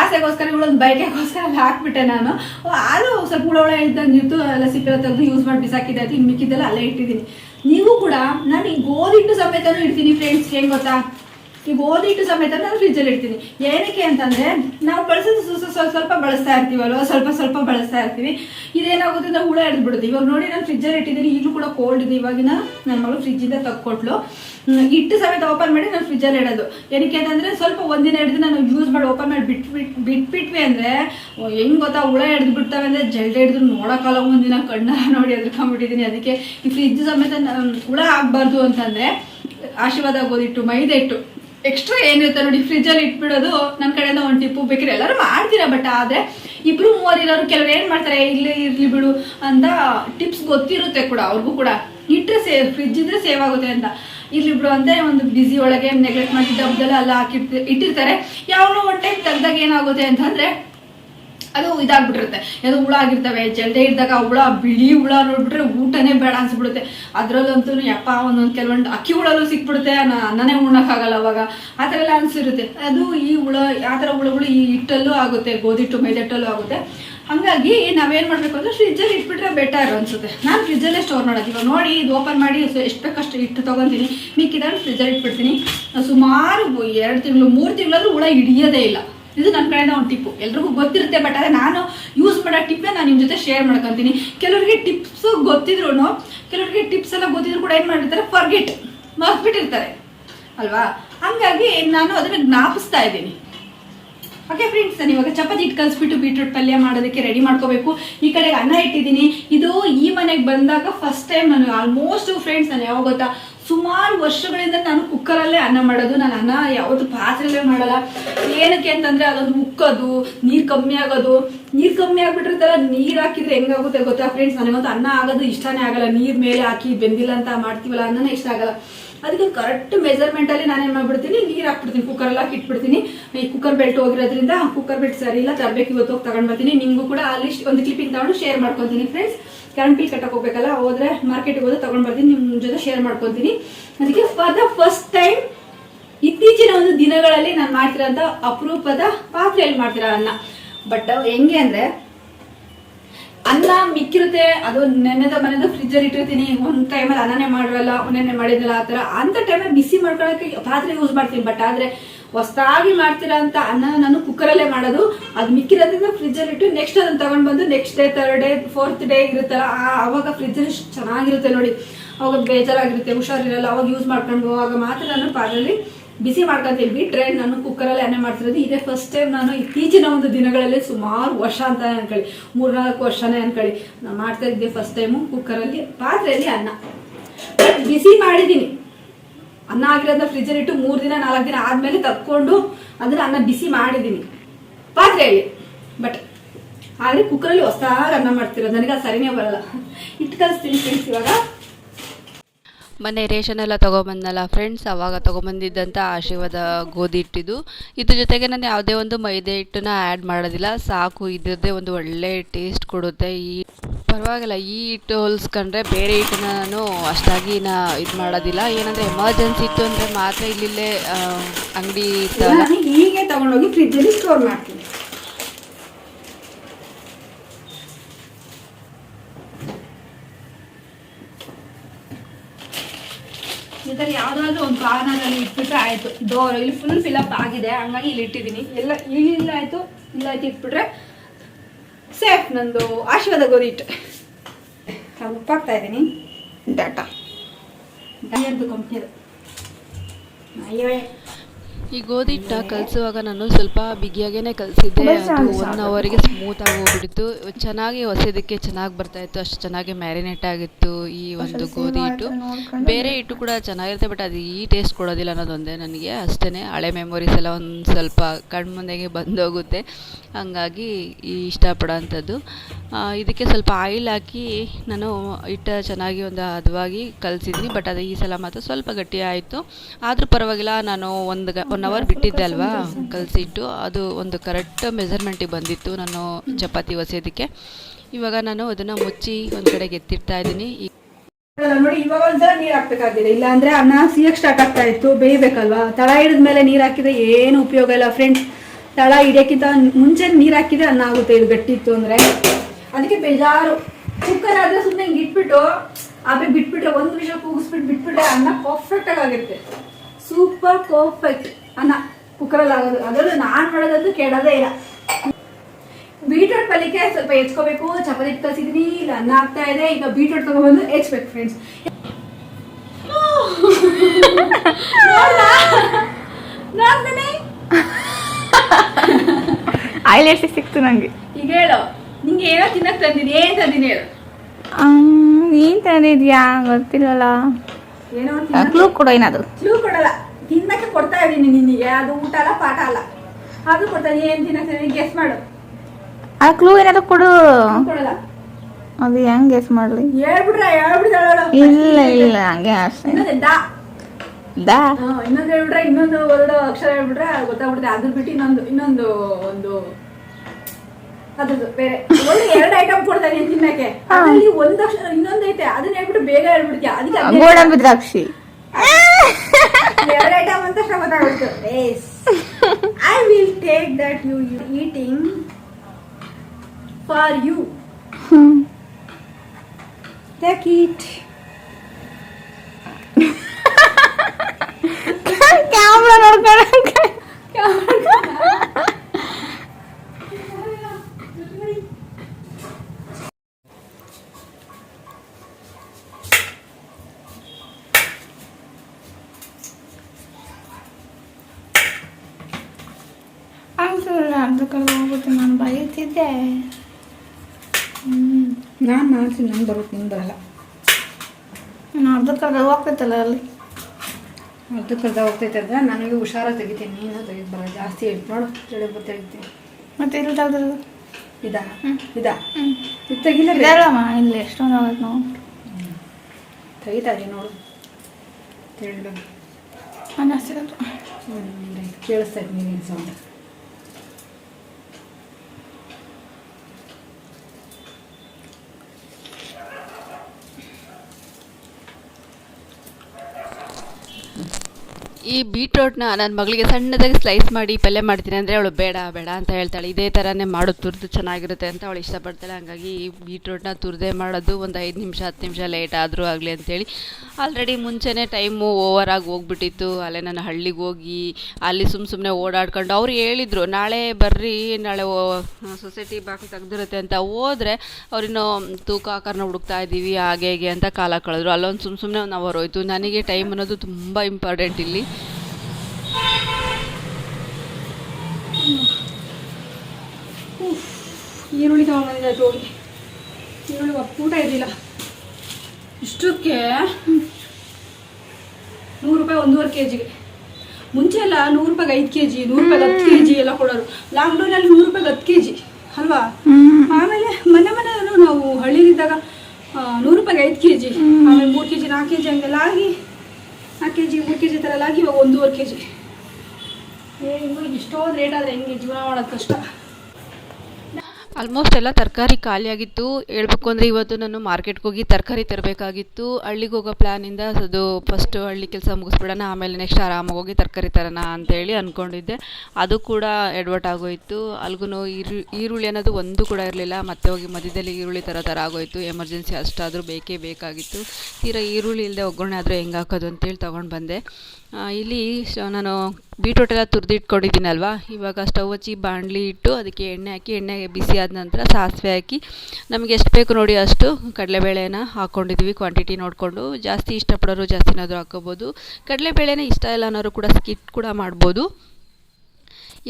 ಆಸೆಗೋಸ್ಕರ, ಇವಳು ಒಂದು ಬೈಕೆಗೋಸ್ಕರ ಅಲ್ಲಿ ಹಾಕ್ಬಿಟ್ಟೆ ನಾನು. ಅದು ಸ್ವಲ್ಪ ಹುಳ ಇದ್ದಂಗೆ ಇತ್ತು, ಎಲ್ಲ ಸಿಪ್ಪೆ ತೆಗೆದು ಯೂಸ್ ಮಾಡಿ ಬಿಸಾಕಿದ್ದೆ. ಇನ್ನು ಮಿಕ್ಕಿದ್ದೆಲ್ಲ ಅಲ್ಲೇ ಇಟ್ಟಿದ್ದೀನಿ. ನೀವು ಕೂಡ, ನಾನು ಈ ಗೋಧಿ ಹಿಟ್ಟು ಸಮೇತನೂ ಇಡ್ತೀನಿ ಫ್ರೆಂಡ್ಸ್ ಹೆಂಗೆ ಗೊತ್ತಾ? ಈ ಗೋಧಿ ಇಟ್ಟು ಸಮೇತ ನಾನು ಫ್ರಿಜ್ಜಲ್ಲಿ ಇಡ್ತೀನಿ. ಏನಕ್ಕೆ ಅಂತಂದ್ರೆ, ನಾವು ಬಳಸೋದು ಸ್ವ- ಸ್ವ- ಸ್ವಲ್ಪ ಸ್ವಲ್ಪ ಬಳಸ್ತಾ ಇರ್ತೀವಲ್ವ? ಸ್ವಲ್ಪ ಸ್ವಲ್ಪ ಬಳಸ್ತಾ ಇರ್ತೀವಿ. ಇದೇನಾಗುತ್ತೆ? ಅಂದ್ರೆ ಹುಳ ಹಿಡಿದು ಬಿಡುತ್ತೆ. ಇವಾಗ ನೋಡಿ ನಾನು ಫ್ರಿಜ್ಜಲ್ಲಿ ಇಟ್ಟಿದ್ದೀನಿ. ಈಗಲೂ ಕೂಡ ಕೋಲ್ಡ್ ಇದೆ. ಇವಾಗಿನ ನನ್ನ ಮಗಳು ಫ್ರಿಜ್ಜಿಂದ ತಕ್ಕೊಟ್ಲು ಇಟ್ಟು ಸಮೇತ ಓಪನ್ ಮಾಡಿ ನಾನು ಫ್ರಿಜ್ಜಲ್ಲಿ ಇಡೋದು. ಏನಕ್ಕೆ ಅಂತಂದ್ರೆ, ಸ್ವಲ್ಪ ಒಂದಿನ ಹಿಡಿದು ನಾನು ಯೂಸ್ ಮಾಡಿ ಓಪನ್ ಮಾಡಿ ಬಿಟ್ಬಿಟ್ಟು ಬಿಟ್ಬಿಟ್ವಿ ಅಂದ್ರೆ ಹೆಂಗ್ ಗೊತ್ತಾ? ಹುಳ ಹಿಡಿದು ಬಿಡ್ತವೆ ಅಂದ್ರೆ ಜಲ್ಡೆ ಹಿಡಿದ್ರು ಒಂದಿನ ಕಣ್ಣ ನೋಡಿ ಎದ್ಕೊಂಡ್ಬಿಟ್ಟಿದ್ದೀನಿ ಅದಕ್ಕೆ. ಈ ಫ್ರಿಜ್ ಸಮೇತ ಹುಳ ಆಗ್ಬಾರ್ದು ಅಂತಂದ್ರೆ, ಆಶೀರ್ವಾದ ಗೋಧಿಟ್ಟು ಮೈದಾ ಹಿಟ್ಟು ಎಕ್ಸ್ಟ್ರಾ ಏನಿರುತ್ತೆ ನೋಡಿ ಫ್ರಿಜ್ಜಲ್ಲಿ ಇಟ್ಬಿಡೋದು ನನ್ನ ಕಡೆಯಿಂದ ಒಂದು ಟಿಪ್ಪು ಬೇಕಿದ್ರೆ ಎಲ್ಲರೂ ಮಾಡ್ತೀರಾ ಬಟ್ ಆದರೆ ಇಬ್ರು ಮೂವರು ಇರೋರು ಕೆಲವ್ರು ಏನು ಮಾಡ್ತಾರೆ, ಇಲ್ಲೇ ಇರ್ಲಿ ಬಿಡು ಅಂತ ಟಿಪ್ಸ್ ಗೊತ್ತಿರುತ್ತೆ ಕೂಡ, ಅವ್ರಿಗೂ ಕೂಡ. ಇಟ್ಟರೆ ಸೇವ್ ಫ್ರಿಜ್ ಇದ್ರೆ ಸೇವ್ ಆಗುತ್ತೆ ಅಂತ. ಇಲ್ಲಿ ಬಿಡು ಅಂತ ಒಂದು ಬಿಸಿ ಒಳಗೆ ನೆಗ್ಲೆಕ್ಟ್ ಮಾಡಿ ಡಬ್ದೆಲ್ಲ ಎಲ್ಲ ಹಾಕಿರ್ತಿ ಇಟ್ಟಿರ್ತಾರೆ. ಯಾವನೋ ಒಂದು ಟೈಮ್ ತೆಗ್ದಾಗ ಏನಾಗುತ್ತೆ ಅಂತಂದ್ರೆ ಅದು ಇದಾಗ್ಬಿಟ್ಟಿರುತ್ತೆ. ಅದು ಹುಳ ಆಗಿರ್ತವೆ, ಜಲ್ದೆ ಇದ್ದಾಗ ಹುಳ, ಬಿಳಿ ಹುಳ ನೋಡ್ಬಿಟ್ರೆ ಊಟನೇ ಬೇಡ ಅನ್ಸ್ಬಿಡುತ್ತೆ. ಅದ್ರಲ್ಲಂತೂ ಯಪ್ಪ, ಒಂದೊಂದು ಕೆಲವೊಂದು ಅಕ್ಕಿ ಹುಳಲು ಸಿಕ್ಬಿಡುತ್ತೆ. ಅನ್ನನೇ ಉಣ್ಣಕ್ಕಾಗಲ್ಲ ಅವಾಗ. ಆ ಥರ ಎಲ್ಲ ಅನ್ಸಿರುತ್ತೆ. ಅದು ಈ ಹುಳ, ಆ ಥರ ಹುಳುಗಳು ಈ ಹಿಟ್ಟಲ್ಲೂ ಆಗುತ್ತೆ, ಗೋಧಿ ಹಿಟ್ಟು ಮೈದಾ ಹಿಟ್ಟಲ್ಲೂ ಆಗುತ್ತೆ. ಹಾಗಾಗಿ ನಾವೇನು ಮಾಡಬೇಕು ಅಂದರೆ ಫ್ರಿಜ್ಜಲ್ಲಿ ಇಟ್ಬಿಟ್ರೆ ಬೆಟರ್ ಅನ್ಸುತ್ತೆ. ನಾನು ಫ್ರಿಜ್ಜಲ್ಲೇ ಸ್ಟೋರ್ ಮಾಡೋದು. ಇವಾಗ ನೋಡಿ, ಇದು ಓಪನ್ ಮಾಡಿ ಎಷ್ಟು ಬೇಕಷ್ಟು ಇಟ್ಟು ತೊಗೊತೀನಿ. ಮಿಕ್ಕಿದಾಗ ಫ್ರಿಜ್ಜಲ್ಲಿ ಇಟ್ಬಿಡ್ತೀನಿ. ಸುಮಾರು ಎರಡು ತಿಂಗಳು, ಮೂರು ತಿಂಗಳಾದ್ರೂ ಹುಳ ಹಿಡಿಯೋದೇ ಇಲ್ಲ. ಇದು ನನ್ನ ಕಡೆಯಿಂದ ಒಂದು ಟಿಪ್ಪು. ಎಲ್ರಿಗೂ ಗೊತ್ತಿರುತ್ತೆ ಬಟ್ ಅದೇ ನಾನು ಯೂಸ್ ಮಾಡೋ ಟಿಪ್ಪೇ ನಾನು ನಿಮ್ಮ ಜೊತೆ ಶೇರ್ ಮಾಡ್ಕೊತೀನಿ. ಕೆಲವರಿಗೆ ಟಿಪ್ಸ್ ಗೊತ್ತಿದ್ರು ಕೆಲವರಿಗೆ ಟಿಪ್ಸ್ ಎಲ್ಲ ಗೊತ್ತಿದ್ರು ಕೂಡ ಏನು ಮಾಡಿರ್ತಾರೆ ಫರ್ಗೆಟ್ ಮರ್ತ್ಬಿಟ್ಟಿರ್ತಾರೆ. ಅಲ್ವಾ? ಹಂಗಾಗಿ ನಾನು ಅದನ್ನು ಜ್ಞಾಪಿಸ್ತಾ ಇದ್ದೀನಿ. ಓಕೆ ಫ್ರೆಂಡ್ಸ್ ನಾನು ಇವಾಗ ಚಪಾತಿ ಇಟ್ಟು ಕಲಿಸ್ಬಿಟ್ಟು ಬೀಟ್ರೂಟ್ ಪಲ್ಯ ಮಾಡೋದಕ್ಕೆ ರೆಡಿ ಮಾಡ್ಕೋಬೇಕು. ಈ ಕಡೆಗೆ ಅನ್ನ ಇಟ್ಟಿದ್ದೀನಿ. ಇದು ಈ ಮನೆಗೆ ಬಂದಾಗ ಫಸ್ಟ್ ಟೈಮ್ ನಾನು ಆಲ್ಮೋಸ್ಟ್ ಫ್ರೆಂಡ್ಸ್ ನಾನು ಯಾವಾಗ ಗೊತ್ತಾ ಸುಮಾರು ವರ್ಷಗಳಿಂದ ನಾನು ಕುಕ್ಕರಲ್ಲೇ ಅನ್ನ ಮಾಡೋದು, ನಾನು ಅನ್ನ ಯಾವುದು ಪಾತ್ರೆಯಲ್ಲೇ ಮಾಡಲ್ಲ. ಏನಕ್ಕೆ ಅಂತಂದ್ರೆ ಅದೊಂದು ಉಕ್ಕೋದು, ನೀರು ಕಮ್ಮಿ ಆಗೋದು. ನೀರು ಕಮ್ಮಿ ಆಗ್ಬಿಟ್ಟಿರ್ತಾರ ನೀರು ಹಾಕಿದ್ರೆ ಹೆಂಗಾಗುತ್ತೆ ಗೊತ್ತಾ ಫ್ರೆಂಡ್ಸ್ ನನಗಂತೂ ಅನ್ನ ಆಗೋದು ಇಷ್ಟನೇ ಆಗಲ್ಲ. ನೀರು ಮೇಲೆ ಹಾಕಿ ಬೆಂದಿಲ್ಲ ಅಂತ ಮಾಡ್ತೀವಲ್ಲ, ಅನ್ನನೇ ಇಷ್ಟ ಆಗಲ್ಲ. ಅದಕ್ಕೆ ಕರೆಕ್ಟ್ ಮೆಜರ್ಮೆಂಟಲ್ಲಿ ನಾನೇನು ಮಾಡ್ಬಿಡ್ತೀನಿ, ನೀರು ಹಾಕ್ಬಿಡ್ತೀನಿ ಕುಕ್ಕರಲ್ಲಿ ಹಾಕಿ ಇಟ್ಬಿಡ್ತೀನಿ. ಈ ಕುಕ್ಕರ್ ಬೆಲ್ಟ್ ಹೋಗಿರೋದ್ರಿಂದ ಕುಕ್ಕರ್ ಬೆಲ್ಟ್ ಸರಿ ಇಲ್ಲ, ತರಬೇಕು, ಇವತ್ತು ಹೋಗಿ ತಗೊಂಡ್ಬರ್ತೀನಿ ನಿಮಗೂ ಕೂಡ ಅಲ್ಲಿ ಒಂದು ಕ್ಲಿಪ್ಪಿಂಗ್ ತಗೊಂಡು ಶೇರ್ ಮಾಡ್ಕೊತೀನಿ ಫ್ರೆಂಡ್ಸ್ ಕರೆಂಟ್ ಬಿಲ್ ಕಟ್ಟಕ್ಕೆ ಹೋಗ್ಬೇಕಲ್ಲ, ಹೋದ್ರೆ ಮಾರ್ಕೆಟಿಗೆ ಹೋದ್ರೆ ತಗೊಂಡ್ ಬರ್ತೀನಿ ನಿಮ್ಮ ಜೊತೆ ಶೇರ್ ಮಾಡ್ಕೊತೀನಿ. ಅದಕ್ಕೆ ಫಾರ್ ದ ಫಸ್ಟ್ ಟೈಮ್ ಇತ್ತೀಚಿನ ಒಂದು ದಿನಗಳಲ್ಲಿ ನಾನು ಮಾಡ್ತಿರೋಂಥ ಅಪರೂಪದ ಪಾತ್ರೆಯಲ್ಲಿ ಮಾಡ್ತಿರೋ ಅನ್ನ. ಬಟ್ ಹೆಂಗೆ ಅಂದ್ರೆ, ಅನ್ನ ಮಿಕ್ಕಿರುತ್ತೆ, ಅದು ನೆನೆದ ಮನೆದು ಫ್ರಿಜ್ಜಲ್ಲಿ ಇಟ್ಟಿರ್ತೀನಿ. ಒಂದು ಟೈಮಲ್ಲಿ ಅನ್ನನೇ ಮಾಡುವಲ್ಲ ನೆನ್ನೆ ಮಾಡಿದ್ರಲ್ಲ ಆ ಥರ. ಅಂಥ ಟೈಮಲ್ಲಿ ಬಿಸಿ ಮಾಡ್ಕೊಳಕ್ಕೆ ಪಾತ್ರೆ ಯೂಸ್ ಮಾಡ್ತೀನಿ. ಬಟ್ ಆದರೆ ಹೊಸ್ದಾಗಿ ಮಾಡ್ತೀರಾ ಅಂತ ಅನ್ನ ನಾನು ಕುಕ್ಕರಲ್ಲೇ ಮಾಡೋದು. ಅದು ಮಿಕ್ಕಿರೋದ್ರಿಂದ ಫ್ರಿಜ್ಜಲ್ಲಿ ಇಟ್ಟು ನೆಕ್ಸ್ಟ್ ಅದನ್ನು ತಗೊಂಡು ಬಂದು next day third day fourth day ಇರುತ್ತಲ್ಲ ಆವಾಗ ಫ್ರಿಜ್ಜಲ್ಲಿ ಚೆನ್ನಾಗಿರುತ್ತೆ ನೋಡಿ. ಅವಾಗ ಬೇಜಾರಾಗಿರುತ್ತೆ, ಹುಷಾರಿರಲ್ಲ, ಅವಾಗ ಯೂಸ್ ಮಾಡ್ಕೊಂಡು ಅವಾಗ ಮಾತ್ರ ನಾನು ಪಾತ್ರೆಯಲ್ಲಿ ಬಿಸಿ ಮಾಡ್ಕೊಂತೀನಿ ಬಿಟ್ರೆ ನಾನು ಕುಕ್ಕರಲ್ಲಿ ಅನ್ನ ಮಾಡ್ತಿರೋದು. ಇದೇ ಫಸ್ಟ್ ಟೈಮ್ ನಾನು ಇತ್ತೀಚಿನ ಒಂದು ದಿನಗಳಲ್ಲಿ ಸುಮಾರು ವರ್ಷ ಅಂತ ಅನ್ಕೊಳ್ಳಿ. ಮೂರ್ನಾಲ್ಕು ವರ್ಷನೇ ಅನ್ಕೊಳ್ಳಿ. ನಾನು ಮಾಡ್ತಾ ಇದ್ದೆ ಫಸ್ಟ್ ಟೈಮು ಕುಕ್ಕರಲ್ಲಿ, ಪಾತ್ರೆಯಲ್ಲಿ ಅನ್ನ. ಬಿಸಿ ಮಾಡಿದ್ದೀನಿ. ಅನ್ನ ಆಗಿರೋದನ್ನ ಫ್ರಿಜ್ಜಲ್ಲಿಟ್ಟು ಮೂರು ದಿನ, ನಾಲ್ಕು ದಿನ ಆದಮೇಲೆ ತಕ್ಕೊಂಡು ಅದನ್ನ ಅನ್ನ ಬಿಸಿ ಮಾಡಿದ್ದೀನಿ ಪಾತ್ರೆಯಲ್ಲಿ ಬಟ್ ಆದರೆ ಕುಕ್ಕರಲ್ಲಿ ಹೊಸ ಅನ್ನ ಮಾಡ್ತಿರೋದು. ನನಗೆ ಅದು ಸರಿನೇ ಬರಲ್ಲ. ಇಟ್ಟು ಕಲಿಸ್ತೀನಿ ಫ್ರೆಂಡ್ಸ್ ಇವಾಗ. ಮೊನ್ನೆ ರೇಷನ್ ಎಲ್ಲ ತೊಗೊಬಂದಲ್ಲ ಫ್ರೆಂಡ್ಸ್ ಅವಾಗ ತೊಗೊಬಂದಿದ್ದಂಥ ಆಶೀರ್ವಾದ ಗೋಧಿ ಹಿಟ್ಟಿದ್ದು. ಇದ್ರ ಜೊತೆಗೆ ನಾನು ಯಾವುದೇ ಒಂದು ಮೈದೆ ಹಿಟ್ಟನ್ನ ಆ್ಯಡ್ ಮಾಡೋದಿಲ್ಲ. ಸಾಕು, ಇದ್ರದ್ದೇ ಒಂದು ಒಳ್ಳೆ ಟೇಸ್ಟ್ ಕೊಡುತ್ತೆ. ಈ ಪರವಾಗಿಲ್ಲ, ಈ ಹಿಟ್ಟು ಹೋಲಿಸ್ಕೊಂಡ್ರೆ ಬೇರೆ ಹಿಟ್ಟನ್ನ ನಾನು ಅಷ್ಟಾಗಿ ನಾ ಇದು ಮಾಡೋದಿಲ್ಲ. ಏನಂದರೆ ಎಮರ್ಜೆನ್ಸಿ ಇತ್ತು ಅಂದರೆ ಮಾತ್ರ ಇಲ್ಲಿಲ್ಲೇ ಅಂಗಡಿ ಹೀಗೆ ತಗೊಂಡೋಗಿ ಫ್ರಿಜ್ಜಲ್ಲಿ ಸ್ಟೋರ್ ಮಾಡ್ತೀನಿ. ಇದರಲ್ಲಿ ಯಾವುದಾದ್ರೂ ಒಂದು ಕಾರ್ನರಲ್ಲಿ ಇಟ್ಬಿಟ್ರೆ ಆಯಿತು. ಡೋರ್ ಇಲ್ಲಿ ಫುಲ್ ಫಿಲಪ್ ಆಗಿದೆ. ಹಂಗಾಗಿ ಇಲ್ಲಿ ಇಟ್ಟಿದ್ದೀನಿ. ಎಲ್ಲ ಇಲ್ಲಿ ಇಲ್ಲ ಇಲ್ಲಾಯ್ತು ಇಲ್ಲ ಆಯ್ತು ಇಟ್ಬಿಟ್ರೆ ಸೇಫ್ ನಂದು ಆಶೀರ್ವಾದ ಗೋಧಿ ಇಟ್ಟು. ನಾನು ಉಪ್ಪಾಗ್ತಾ ಇದ್ದೀನಿ. ಡಾಟಾ ಕಂಪ್ನಿ ಕಂಪ್ನಿದು ಅಯ್ಯೋ ಈ ಗೋಧಿ ಹಿಟ್ಟ ಕಲಸುವಾಗ ನಾನು ಸ್ವಲ್ಪ ಬಿಗಿಯಾಗೇನೆ ಕಲಸಿದ್ದೆ. ಅದು ಒನ್ ಅವರಿಗೆ ಸ್ಮೂತ್ ಆಗಿ ಹೋಗ್ಬಿಟ್ಟಿತ್ತು ಚೆನ್ನಾಗಿ ಹೊಸದಕ್ಕೆ ಚೆನ್ನಾಗಿ ಬರ್ತಾ ಇತ್ತು. ಅಷ್ಟು ಚೆನ್ನಾಗಿ ಮ್ಯಾರಿನೇಟ್ ಆಗಿತ್ತು ಈ ಒಂದು ಗೋಧಿ ಹಿಟ್ಟು. ಬೇರೆ ಹಿಟ್ಟು ಕೂಡ ಚೆನ್ನಾಗಿರುತ್ತೆ ಬಟ್ ಅದು ಈ ಟೇಸ್ಟ್ ಕೊಡೋದಿಲ್ಲ ಅನ್ನೋದೊಂದೇ ನನಗೆ. ಅಷ್ಟೇ ಹಳೆ ಮೆಮೊರೀಸ್ ಎಲ್ಲ ಒಂದು ಸ್ವಲ್ಪ ಕಣ್ಮುಂದೆಗೆ ಬಂದೋಗುತ್ತೆ. ಹಾಗಾಗಿ ಈ ಇಷ್ಟಪಡೋಂಥದ್ದು. ಇದಕ್ಕೆ ಸ್ವಲ್ಪ ಆಯಿಲ್ ಹಾಕಿ ನಾನು ಹಿಟ್ಟ ಚೆನ್ನಾಗಿ ಒಂದು ಹದವಾಗಿ ಕಲಸಿದ್ವಿ ಬಟ್ ಅದು ಈ ಸಲ ಮಾತ್ರ ಸ್ವಲ್ಪ ಗಟ್ಟಿ ಆಯಿತು. ಆದರೂ ಪರವಾಗಿಲ್ಲ ನಾನು ಒಂದು ಗ ಒನ್ ಅವರ್ ಬಿಟ್ಟಿದ್ದೆ ಅಲ್ವಾ ಕಲಸಿಟ್ಟು ಅದು ಒಂದು ಕರೆಕ್ಟ್ ಮೆಸರ್ಮೆಂಟಿಗೆ ಬಂದಿತ್ತು ನಾನು ಚಪಾತಿ ಒಸೆಯೋದಕ್ಕೆ. ಇವಾಗ ನಾನು ಅದನ್ನು ಮುಚ್ಚಿ ಒಂದು ಕಡೆಗೆ ಎತ್ತಿಡ್ತಾ ಇದ್ದೀನಿ. ನೋಡಿ, ಇವಾಗ ಒಂದ್ಸಲ ನೀರ್ ಹಾಕ್ಬೇಕಾಗಿದೆ ಇಲ್ಲ ಅಂದ್ರೆ ಅನ್ನ ಸಿಯಕ್ ಸ್ಟಾರ್ಟ್ ಆಗ್ತಾ ಇತ್ತು. ಬೇಯಬೇಕಲ್ವಾ? ತಳ ಹಿಡಿದ ಮೇಲೆ ನೀರ್ ಹಾಕಿದ್ರೆ ಏನು ಉಪಯೋಗ ಇಲ್ಲ ಫ್ರೆಂಡ್ಸ್ ತಳ ಹಿಡಿಯಕ್ಕಿಂತ ಮುಂಚೆ ನೀರ್ ಹಾಕಿದ್ರೆ ಅನ್ನ ಆಗುತ್ತೆ. ಇದು ಗಟ್ಟಿ ಇತ್ತು ಅಂದ್ರೆ. ಅದಕ್ಕೆ ಬೇಜಾರು. ಕುಕ್ಕರ್ ಆದ್ರೆ ಸುಮ್ಮನೆ ಹಿಂಗೆ ಇಟ್ಬಿಟ್ಟು ಆಮೇಲೆ ಬಿಟ್ಬಿಟ್ಟು ಒಂದು ನಿಮಿಷ ಕೂಗಿಸ್ಬಿಟ್ಟು ಬಿಟ್ಬಿಟ್ರೆ ಅನ್ನ ಪರ್ಫೆಕ್ಟಾಗಿ ಆಗಿರುತ್ತೆ. ಸೂಪರ್ ಪರ್ಫೆಕ್ಟ್ ಅನ್ನ ಕುಕ್ಕರಲ್ಲಿ ಆಗೋದು. ಅದರಲ್ಲೂ ನಾನು ಮಾಡೋದಂತೂ ಕೇಳೋದೇ ಇಲ್ಲ. ಬೀಟ್ರೂಟ್ ಪಲ್ಯಕ್ಕೆ ಸ್ವಲ್ಪ ಹೆಚ್ಕೋಬೇಕು. ಚಪಾತಿ ಕಲ್ಸಿದೀನಿ ಇಲ್ಲ ಅನ್ನ ಆಗ್ತಾ ಇದೆ. ಈಗ ಬೀಟ್ರೂಟ್ ತಗೊಬಂದು ಹೆಚ್ಬೇಕು ಫ್ರೆಂಡ್ಸ್ ಐಲೆಟ್ಸ್ ಸಿಕ್ತು ನಂಗೆ. ಈಗ ಹೇಳು. ನಿಂಗೆ ಏನೋ ತಿನ್ನಕ್ ತಂದಿನಿ ಏನ್ ತಂದಿನಿ ಹೇಳು. ನೀನ್ ತಂದಿದ್ಯಾ? ಗೊತ್ತಿಲ್ಲಲ್ಲ. ಏನೋ ಕ್ಲೂ ಕೊಡು ಏನಾದ್ರು. ಕ್ಲೂ ಕೊಡಲ್ಲ. ತಿನ್ನಕ್ಕೆ ಕೊಡ್ತಾ ಇದ್ದೀನಿ ನಿನಗೆ. ಅದು ಊಟ ಅಲ್ಲ ಪಾಠ ಅಲ್ಲ. ಅದು ಕೊಡ್ತಾ ಏನು ಏನ್ ತಿನ್ನಕ್ ಗೆಸ್ ಮಾಡು. ಆ ಕ್ಲೂ ಏನಾದ್ರು ಕೊಡು. ಕೊಡಲ್ಲ. ಅದು ಹೆಂಗ್ ಗೆಸ್ ಮಾಡ್ಲಿ? ಹೇಳ್ಬಿಡ್ರ ಹೇಳ್ಬಿಡ್ತಾಳ ಇಲ್ಲ ಇಲ್ಲ ಹಂಗೆ ಅಷ್ಟೇ. ಇನ್ನೊಂದು ದಾ. ದಾ? ಹಾ, ಇನ್ನೊಂದು ಹೇಳ್ಬಿಟ್ರೆ ಇನ್ನೊಂದು ಎರಡು ಅಕ್ಷರ ಹೇಳ್ಬಿಟ್ರೆ ಗೊತ್ತಾಗ್ಬಿಡುತ್ತೆ. ಅದ್ರ ಬಿಟ್ಟು ಇನ್ನೊಂದು ಇನ್ನೊಂದು ಒಂದು ಅದ್ರದ್ದು ಬೇರೆ. ಒಂದು ಎರಡು ಐಟಮ್ ಕೊಡ್ತಾರೆ ತಿನ್ನಕ್ಕೆ. ಅದ್ರಲ್ಲಿ ಒಂದು ಅಕ್ಷರ ಇನ್ನೊಂದು ಐತೆ. ಅದನ್ನ ಹೇಳ್ಬಿಟ್ಟು ಬೇಗ ಹೇಳ್ಬಿಡ್ತೀಯ. ಅದಕ್ಕೆ ಗೋಡಂಬಿ ದ್ರಾಕ್ಷಿ. ಎರಡು ಐಟಮ್ ಅಂತ ಅಷ್ಟೇ ಗೊತ್ತಾಗ್ಬಿಡ್ತು I will take that you eating for you take it camera ನೋಡ್ಕೊಂಡು ನಂಗೆ ಬರುತ್ತೆ ನಿಂಗೆ ಬರಲ್ಲ ನಾನು ಅರ್ಧ ಕಳೆದು ಹೋಗ್ತೈತಲ್ಲ ಅಲ್ಲಿ? ಅರ್ಧಕ್ಕರ್ಧ ಹೋಗ್ತೈತೆ ಅಂದ್ರೆ ನನಗೆ ಹುಷಾರ ತೆಗಿತೀನಿ ನೀನು ತೆಗಿದು ಬರ ಜಾಸ್ತಿ ಹೇಳಿ ನೋಡು ಜಡೆ ತೆಗಿತೀನಿ. ಮತ್ತೆ ಇಲ್ಲಿ ತೆಗ್ದ್ರದು? ಇದಾ. ಇದಾ. ಇದು ತೆಗಿಲ್ಲ ಬೇಡಮ್ಮ ಇಲ್ಲಿ ಎಷ್ಟೊಂದು ಆಗುತ್ತೆ ನಾವು ತೆಗಿತಾ ಇದೀನಿ ನೋಡು. ನಾನು ಜಾಸ್ತಿ ತೆಗ್ದು. ಕೇಳಿಸ್ತಾ ಇದ್ದೀನಿ ನೀರಿನ ಸೌಂಡ್ ಈ ಬೀಟ್ರೋಟ್ನ ನನ್ನ ಮಗಳಿಗೆ ಸಣ್ಣದಾಗಿ ಸ್ಲೈಸ್ ಮಾಡಿ ಪಲ್ಯ ಮಾಡ್ತೀನಿ ಅಂದರೆ ಅವಳು ಬೇಡ ಬೇಡ ಅಂತ ಹೇಳ್ತಾಳೆ. ಇದೇ ಥರನೇ ಮಾಡು, ತುರಿದು ಚೆನ್ನಾಗಿರುತ್ತೆ ಅಂತ ಅವಳು ಇಷ್ಟಪಡ್ತಾಳೆ. ಹಾಗಾಗಿ ಈ ಬೀಟ್ರೋಟ್ನ ತುರಿದೇ ಮಾಡೋದು ಒಂದು ಐದು ನಿಮಿಷ, ಹತ್ತು ನಿಮಿಷ ಲೇಟ್ ಆದರೂ ಆಗಲಿ ಅಂತೇಳಿ. ಆಲ್ರೆಡಿ ಮುಂಚೆನೇ ಟೈಮು ಓವರಾಗಿ ಹೋಗ್ಬಿಟ್ಟಿತ್ತು. ಅಲ್ಲೇ ನಾನು ಹಳ್ಳಿಗೆ ಹೋಗಿ ಅಲ್ಲಿ ಸುಮ್ಮ ಸುಮ್ಮನೆ ಓಡಾಡ್ಕೊಂಡು ಅವ್ರು ಹೇಳಿದರು, ನಾಳೆ ಬರ್ರಿ, ನಾಳೆ ಸೊಸೈಟಿ ಬಾಕಿ ತೆಗ್ದಿರುತ್ತೆ ಅಂತ. ಹೋದರೆ ಅವ್ರಿನ್ನೂ ತೂಕ ಆಕಾರನ ಹುಡುಕ್ತಾ ಇದ್ದೀವಿ ಹಾಗೆ, ಹೇಗೆ ಅಂತ ಕಾಲ ಕಳೆದ್ರು. ಅಲ್ಲೊಂದು ಸುಮ್ಮ ಸುಮ್ಮನೆ ಒಂದು ಅವರ್ ಹೋಯ್ತು ನನಗೆ ಟೈಮ್ ಅನ್ನೋದು ತುಂಬ ಇಂಪಾರ್ಟೆಂಟ್ ಇಲ್ಲಿ. ಈರುಳ್ಳಿ ತೊಗೊಂಬಂದಿದ್ದೆ ಅದು ಹೋಗಿ ಈರುಳ್ಳಿ ಒಪ್ಪೂಟ ಇರಲಿಲ್ಲ. ಇಷ್ಟಕ್ಕೆ ನೂರು ರೂಪಾಯಿ ಒಂದೂವರೆ ಕೆ ಜಿಗೆ ಮುಂಚೆ ಎಲ್ಲ ನೂರು ರೂಪಾಯಿಗೆ ಐದು ಕೆ ಜಿ ನೂರು ರೂಪಾಯಿಗೆ ಹತ್ತು ಕೆ ಜಿ ಎಲ್ಲ ಕೊಡೋರು. ಲಾಕ್ಡೌನಲ್ಲಿ ನೂರು ರೂಪಾಯಿಗೆ ಹತ್ತು ಕೆ ಜಿ ಅಲ್ವಾ ಆಮೇಲೆ ಮನೆ ಮನೆ ನಾವು ಹಳ್ಳಿಲಿದ್ದಾಗ ನೂರು ರೂಪಾಯಿಗೆ ಐದು ಕೆ ಜಿ ಆಮೇಲೆ ಮೂರು ಕೆ ಜಿ ನಾಲ್ಕು ಕೆ ಜಿ ಹಂಗೆಲ್ಲ ಆಗಿ ನಾಲ್ಕು ಕೆ ಜಿ ಮೂರು ಕೆ ಜಿ ಥರ ಎಲ್ಲ ಆಗಿ ಇವಾಗ ಒಂದೂವರೆ ಕೆ ಜಿ ಆಲ್ಮೋಸ್ಟ್ ಎಲ್ಲ ತರಕಾರಿ ಖಾಲಿಯಾಗಿತ್ತು. ಹೇಳ್ಬೇಕು ಅಂದರೆ ಇವತ್ತು ನಾನು ಮಾರ್ಕೆಟ್ಗೆ ಹೋಗಿ ತರಕಾರಿ ತರಬೇಕಾಗಿತ್ತು. ಹಳ್ಳಿಗೆ ಹೋಗೋ ಪ್ಲ್ಯಾನಿಂದ ಅದು ಫಸ್ಟು ಹಳ್ಳಿ ಕೆಲಸ ಮುಗಿಸ್ಬಿಡೋಣ, ಆಮೇಲೆ ನೆಕ್ಸ್ಟ್ ಆರಾಮಾಗಿ ಹೋಗಿ ತರಕಾರಿ ತರೋಣ ಅಂತೇಳಿ ಅಂದ್ಕೊಂಡಿದ್ದೆ ಅದು ಕೂಡ ಎಡ್ವರ್ಟ್ ಆಗೋಯಿತು. ಅಲ್ಗೂ ಈರು, ಈರುಳ್ಳಿ ಅನ್ನೋದು ಒಂದು ಕೂಡ ಇರಲಿಲ್ಲ. ಮತ್ತೆ ಹೋಗಿ ಮಧ್ಯದಲ್ಲಿ ಈರುಳ್ಳಿ ಥರ ಥರ ಆಗೋಯಿತು. ಎಮರ್ಜೆನ್ಸಿ ಅಷ್ಟಾದರೂ ಬೇಕೇ ಬೇಕಾಗಿತ್ತು. ತೀರಾ ಈರುಳ್ಳಿ ಇಲ್ಲದೆ ಒಗ್ಗರಣೆ ಆದರೆ ಹೆಂಗೆ ಹಾಕೋದು ಅಂತೇಳಿ ತೊಗೊಂಡು ಬಂದೆ. ಇಲ್ಲಿ ನಾನು ಬೀಟ್ರೋಟ್ ಎಲ್ಲ ತುರಿದಿಟ್ಕೊಂಡಿದ್ದೀನಲ್ವಾ? ಇವಾಗ ಸ್ಟವ್ ಹಚ್ಚಿ ಬಾಣಲಿ ಇಟ್ಟು ಅದಕ್ಕೆ ಎಣ್ಣೆ ಹಾಕಿ, ಎಣ್ಣೆ ಬಿಸಿ ಆದ ನಂತರ ಸಾಸಿವೆ ಹಾಕಿ, ನಮಗೆ ಎಷ್ಟು ಬೇಕು ನೋಡಿ ಅಷ್ಟು ಕಡಲೆಬೇಳೆನ ಹಾಕ್ಕೊಂಡಿದ್ವಿ ಕ್ವಾಂಟಿಟಿ ನೋಡಿಕೊಂಡು. ಜಾಸ್ತಿ ಇಷ್ಟಪಡೋರು ಜಾಸ್ತಿನಾದರೂ ಹಾಕ್ಕೋಬೋದು. ಕಡಲೆಬೇಳೆನೇ ಇಷ್ಟ ಇಲ್ಲ ಅನ್ನೋರು ಕೂಡ ಸ್ಕಿಟ್ ಕೂಡ ಮಾಡ್ಬೋದು.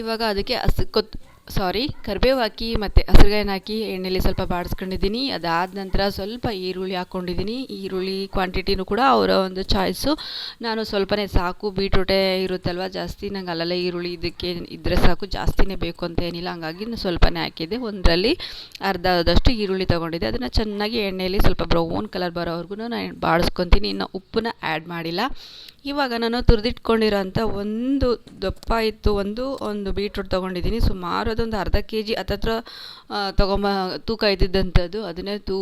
ಇವಾಗ ಅದಕ್ಕೆ ಹಸಿ ಕೊತ್ ಸಾರಿ ಕರಿಬೇವು ಹಾಕಿ ಮತ್ತು ಹಸಿರುಗಾಯಿನ ಹಾಕಿ ಎಣ್ಣೆಲಿ ಸ್ವಲ್ಪ ಬಾಡಿಸ್ಕೊಂಡಿದ್ದೀನಿ. ಅದಾದ ನಂತರ ಸ್ವಲ್ಪ ಈರುಳ್ಳಿ ಹಾಕ್ಕೊಂಡಿದ್ದೀನಿ. ಈರುಳ್ಳಿ ಕ್ವಾಂಟಿಟಿನೂ ಕೂಡ ಅವರ ಒಂದು ಚಾಯ್ಸು ನಾನು ಸ್ವಲ್ಪನೇ ಸಾಕು ಬೀಟ್ರೂಟೇ ಇರುತ್ತಲ್ವ ಜಾಸ್ತಿ. ನಂಗೆ ಅಲ್ಲಲ್ಲೇ ಈರುಳ್ಳಿ ಇದಕ್ಕೆ ಇದ್ದರೆ ಸಾಕು, ಜಾಸ್ತಿನೇ ಬೇಕು ಅಂತ ಏನಿಲ್ಲ. ಹಂಗಾಗಿ ನಾನು ಸ್ವಲ್ಪನೇ ಹಾಕಿದ್ದೆ ಒಂದರಲ್ಲಿ ಅರ್ಧದಷ್ಟು ಈರುಳ್ಳಿ ತೊಗೊಂಡಿದ್ದೆ. ಅದನ್ನು ಚೆನ್ನಾಗಿ ಎಣ್ಣೆಯಲ್ಲಿ ಸ್ವಲ್ಪ ಬ್ರೌನ್ ಕಲರ್ ಬರೋವರೆಗೂ ನಾನು ಬಾಡಿಸ್ಕೊತೀನಿ. ಇನ್ನು ಉಪ್ಪನ್ನ ಆ್ಯಡ್ ಮಾಡಿಲ್ಲ. ಇವಾಗ ನಾನು ತುರಿದಿಟ್ಕೊಂಡಿರೋಂಥ ಒಂದು ದಪ್ಪ ಇತ್ತು ಒಂದು ಒಂದು ಬೀಟ್ರೂಟ್ ತೊಗೊಂಡಿದ್ದೀನಿ. ಸುಮಾರು ಅದೊಂದು ಅರ್ಧ ಕೆ ಜಿ ಹತ್ತತ್ರ ತಗೊಂಬ, ತೂಕ ಇದ್ದಿದ್ದಂಥದ್ದು. ಅದನ್ನೇ ತೂ